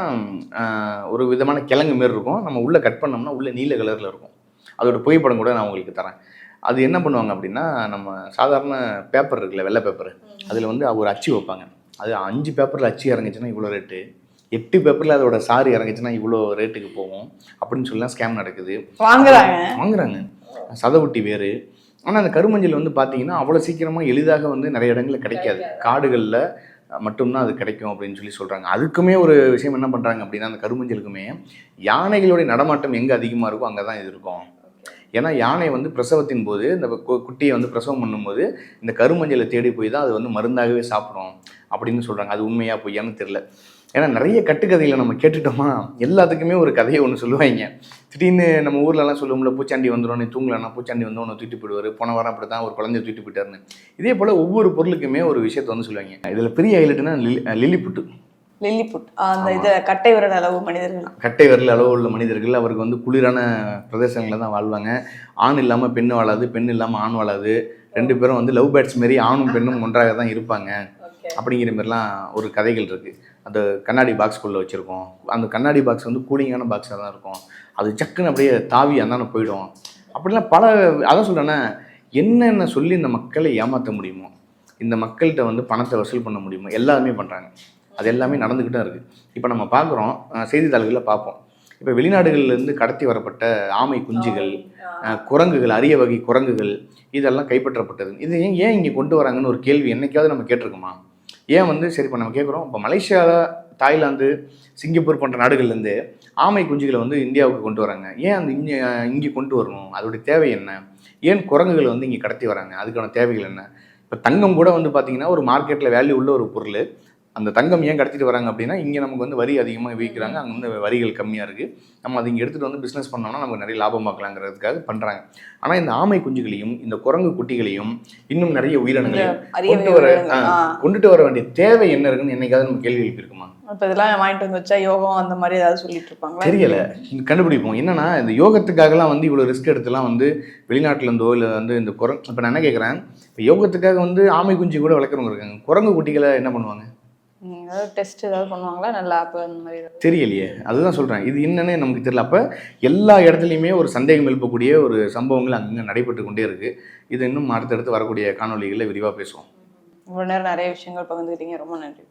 ஒரு விதமான கிழங்கு மாரி இருக்கும். நம்ம உள்ளே கட் பண்ணோம்னா உள்ளே நீல கலரில் இருக்கும். அதோட புகைப்படம் கூட நான் உங்களுக்கு தரேன். அது என்ன பண்ணுவாங்க அப்படின்னா நம்ம சாதாரண பேப்பர் இருக்குல்ல வெள்ளை பேப்பர் அதில் வந்து ஒரு அச்சு வைப்பாங்க. அது அஞ்சு பேப்பரில் அச்சு இறங்குச்சுன்னா இவ்வளோ ரேட்டு எட்டு பேப்பரில் அதோட சாறு இறங்குச்சுன்னா இவ்வளோ ரேட்டுக்கு போகும். அப்படின்னு சொல்லலாம் ஸ்கேம் நடக்குது. வாங்குறாங்க. வாங்குறாங்க. சதவொட்டி வேறு. ஆனால் அந்த கருமஞ்சள் வந்து பார்த்தீங்கன்னா அவ்வளோ சீக்கிரமாக எளிதாக வந்து நிறைய இடங்களில் கிடைக்காது. காடுகளில் மட்டும்தான் அது கிடைக்கும் அப்படின்னு சொல்லி சொல்கிறாங்க அதுக்குமே ஒரு விஷயம் என்ன பண்ணுறாங்க அப்படின்னா அந்த கருமஞ்சளுக்குமே யானைகளுடைய நடமாட்டம் எங்கே அதிகமாக இருக்கோ அங்கே தான் இது இருக்கும். ஏன்னா யானை வந்து பிரசவத்தின் போது இந்த கு- குட்டியை வந்து பிரசவம் பண்ணும்போது இந்த கருமஞ்சளை தேடி போய் தான் அது வந்து மருந்தாகவே சாப்பிடும் அப்படின்னு சொல்கிறாங்க அது உண்மையாக பொய்யான்னு தெரில ஏன்னா நிறைய கட்டுக்கதைகளை நம்ம கேட்டுட்டோமா எல்லாத்துக்குமே ஒரு கதையை ஒன்று சொல்லுவாங்க. திடீர்னு நம்ம ஊர்லலாம் சொல்லுவோம்ல பூச்சாண்டி வந்துடும் நீ தூங்கலன்னா பூச்சாண்டி வந்து உன்னை தூக்கிட்டு போயிடுவார். போன வாரம் அப்படி தான் ஒரு குழந்தைய தூக்கிட்டு போயிட்டாருன்னு. இதே போல் ஒவ்வொரு பொருளுக்குமே ஒரு விஷயத்தை வந்து சொல்லுவாங்க. இதில் பெரிய ஹைலைட்னா லிலி லில்லி புட்டு லில்லிபுட் அந்த இது கட்டை விரல் அளவு மனிதர்கள். கட்டை விரல் அளவு உள்ள மனிதர்கள் அவருக்கு வந்து குளிரான பிரதேசங்களில் தான் வாழ்வாங்க. ஆண் இல்லாமல் பெண் வாழாது பெண் இல்லாமல் ஆண் வாழாது. ரெண்டு பேரும் வந்து லவ் பேர்ட்ஸ் மாரி ஆணும் பெண்ணும் ஒன்றாக தான் இருப்பாங்க. அப்படிங்கிற மாதிரிலாம் ஒரு கதைகள் இருக்குது அந்த கண்ணாடி பாக்ஸ்குள்ளே வச்சுருக்கோம். அந்த கண்ணாடி பாக்ஸ் வந்து கூலிங்கான பாக்ஸாக தான் இருக்கும். அது ஜக்குன்னு அப்படியே தாவி அந்தான போயிடும். அப்படிலாம் பல அதான் சொல்கிறேன்னா என்னென்ன சொல்லி இந்த மக்களை ஏமாற்ற முடியுமோ இந்த மக்கள்கிட்ட வந்து பணத்தை வசூல் பண்ண முடியுமோ எல்லாருமே பண்ணுறாங்க அது எல்லாமே நடந்துக்கிட்டு இருக்குது இப்போ நம்ம பார்க்குறோம் செய்தித்தாள்களில் பார்ப்போம். இப்போ வெளிநாடுகள்லேருந்து கடத்தி வரப்பட்ட ஆமை குஞ்சுகள் குரங்குகள் அரிய வகை குரங்குகள் இதெல்லாம் கைப்பற்றப்பட்டது. இது ஏன் ஏன் இங்கே கொண்டு வராங்கன்னு ஒரு கேள்வி என்னைக்காவது நம்ம கேட்டிருக்கோமா? ஏன் வந்து சரி இப்போ நம்ம கேட்குறோம் இப்போ மலேசியா தாய்லாந்து சிங்கப்பூர் போன்ற நாடுகள்லேருந்து ஆமை குஞ்சுகளை வந்து இந்தியாவுக்கு கொண்டு வராங்க. ஏன் அந்த இங்கே இங்கே கொண்டு வரணும்? அதோடைய தேவை என்ன? ஏன் குரங்குகளை வந்து இங்கே கடத்தி வராங்க? அதுக்கான தேவைகள் என்ன? இப்போ தங்கம் கூட வந்து பார்த்தீங்கன்னா ஒரு மார்க்கெட்டில் வேல்யூ உள்ள ஒரு பொருள். அந்த தங்கம் ஏன் கடத்திட்டு வராங்க அப்படின்னா இங்கே நமக்கு வந்து வரி அதிகமாக விற்கிறாங்க அங்கே வந்து வரிகள் கம்மியாக இருக்குது நம்ம அதை இங்கே எடுத்துகிட்டு வந்து பிஸ்னஸ் பண்ணோம்னா நமக்கு நிறைய லாபம் பார்க்கலாங்கிறதுக்காக பண்ணுறாங்க ஆனால் இந்த ஆமை குஞ்சுகளையும் இந்த குரங்கு குட்டிகளையும் இன்னும் நிறைய உயிரினங்களையும் கொண்டு வர. கொண்டுட்டு வர வேண்டிய தேவை என்ன இருக்குன்னு என்னைக்காவது நம்ம கேள்வி எழுப்பியிருக்குமா? இப்ப இதெல்லாம் வாங்கிட்டு வந்து வச்சா யோகம் அந்த மாதிரி ஏதாவது சொல்லிட்டு இருப்பாங்களா? தெரியல. கண்டுபிடிப்போம். என்னன்னா இந்த யோகத்துக்காகலாம் வந்து இவ்வளோ ரிஸ்க் எடுத்துலாம் வந்து வெளிநாட்டுல இருந்தோ இல்லை வந்து இந்த குரங்கு இப்போ நான் என்ன கேட்குறேன் இப்போ யோகத்துக்காக வந்து ஆமை குஞ்சு கூட வளர்க்குறவங்க இருக்காங்க. குரங்கு குட்டிகளை என்ன பண்ணுவாங்க? ஏதாவது டெஸ்ட் ஏதாவது பண்ணுவாங்களா? நல்ல ஆப் அந்த மாதிரி? தெரியலையே. அதுதான் சொல்கிறேன் இது என்னன்னு நமக்கு தெரியல. அப்போ எல்லா இடத்துலையுமே ஒரு சந்தேகம் எழுப்பக்கூடிய ஒரு சம்பவங்கள் அங்கங்கே நடைபெற்று கொண்டே இருக்குது இது இன்னும் அடுத்தடுத்து வரக்கூடிய காணொளிகளில் விரிவாக பேசுவோம். இவ்வளவு நேரம் நிறைய விஷயங்கள் பகிர்ந்துக்கிட்டீங்க. ரொம்ப நன்றி.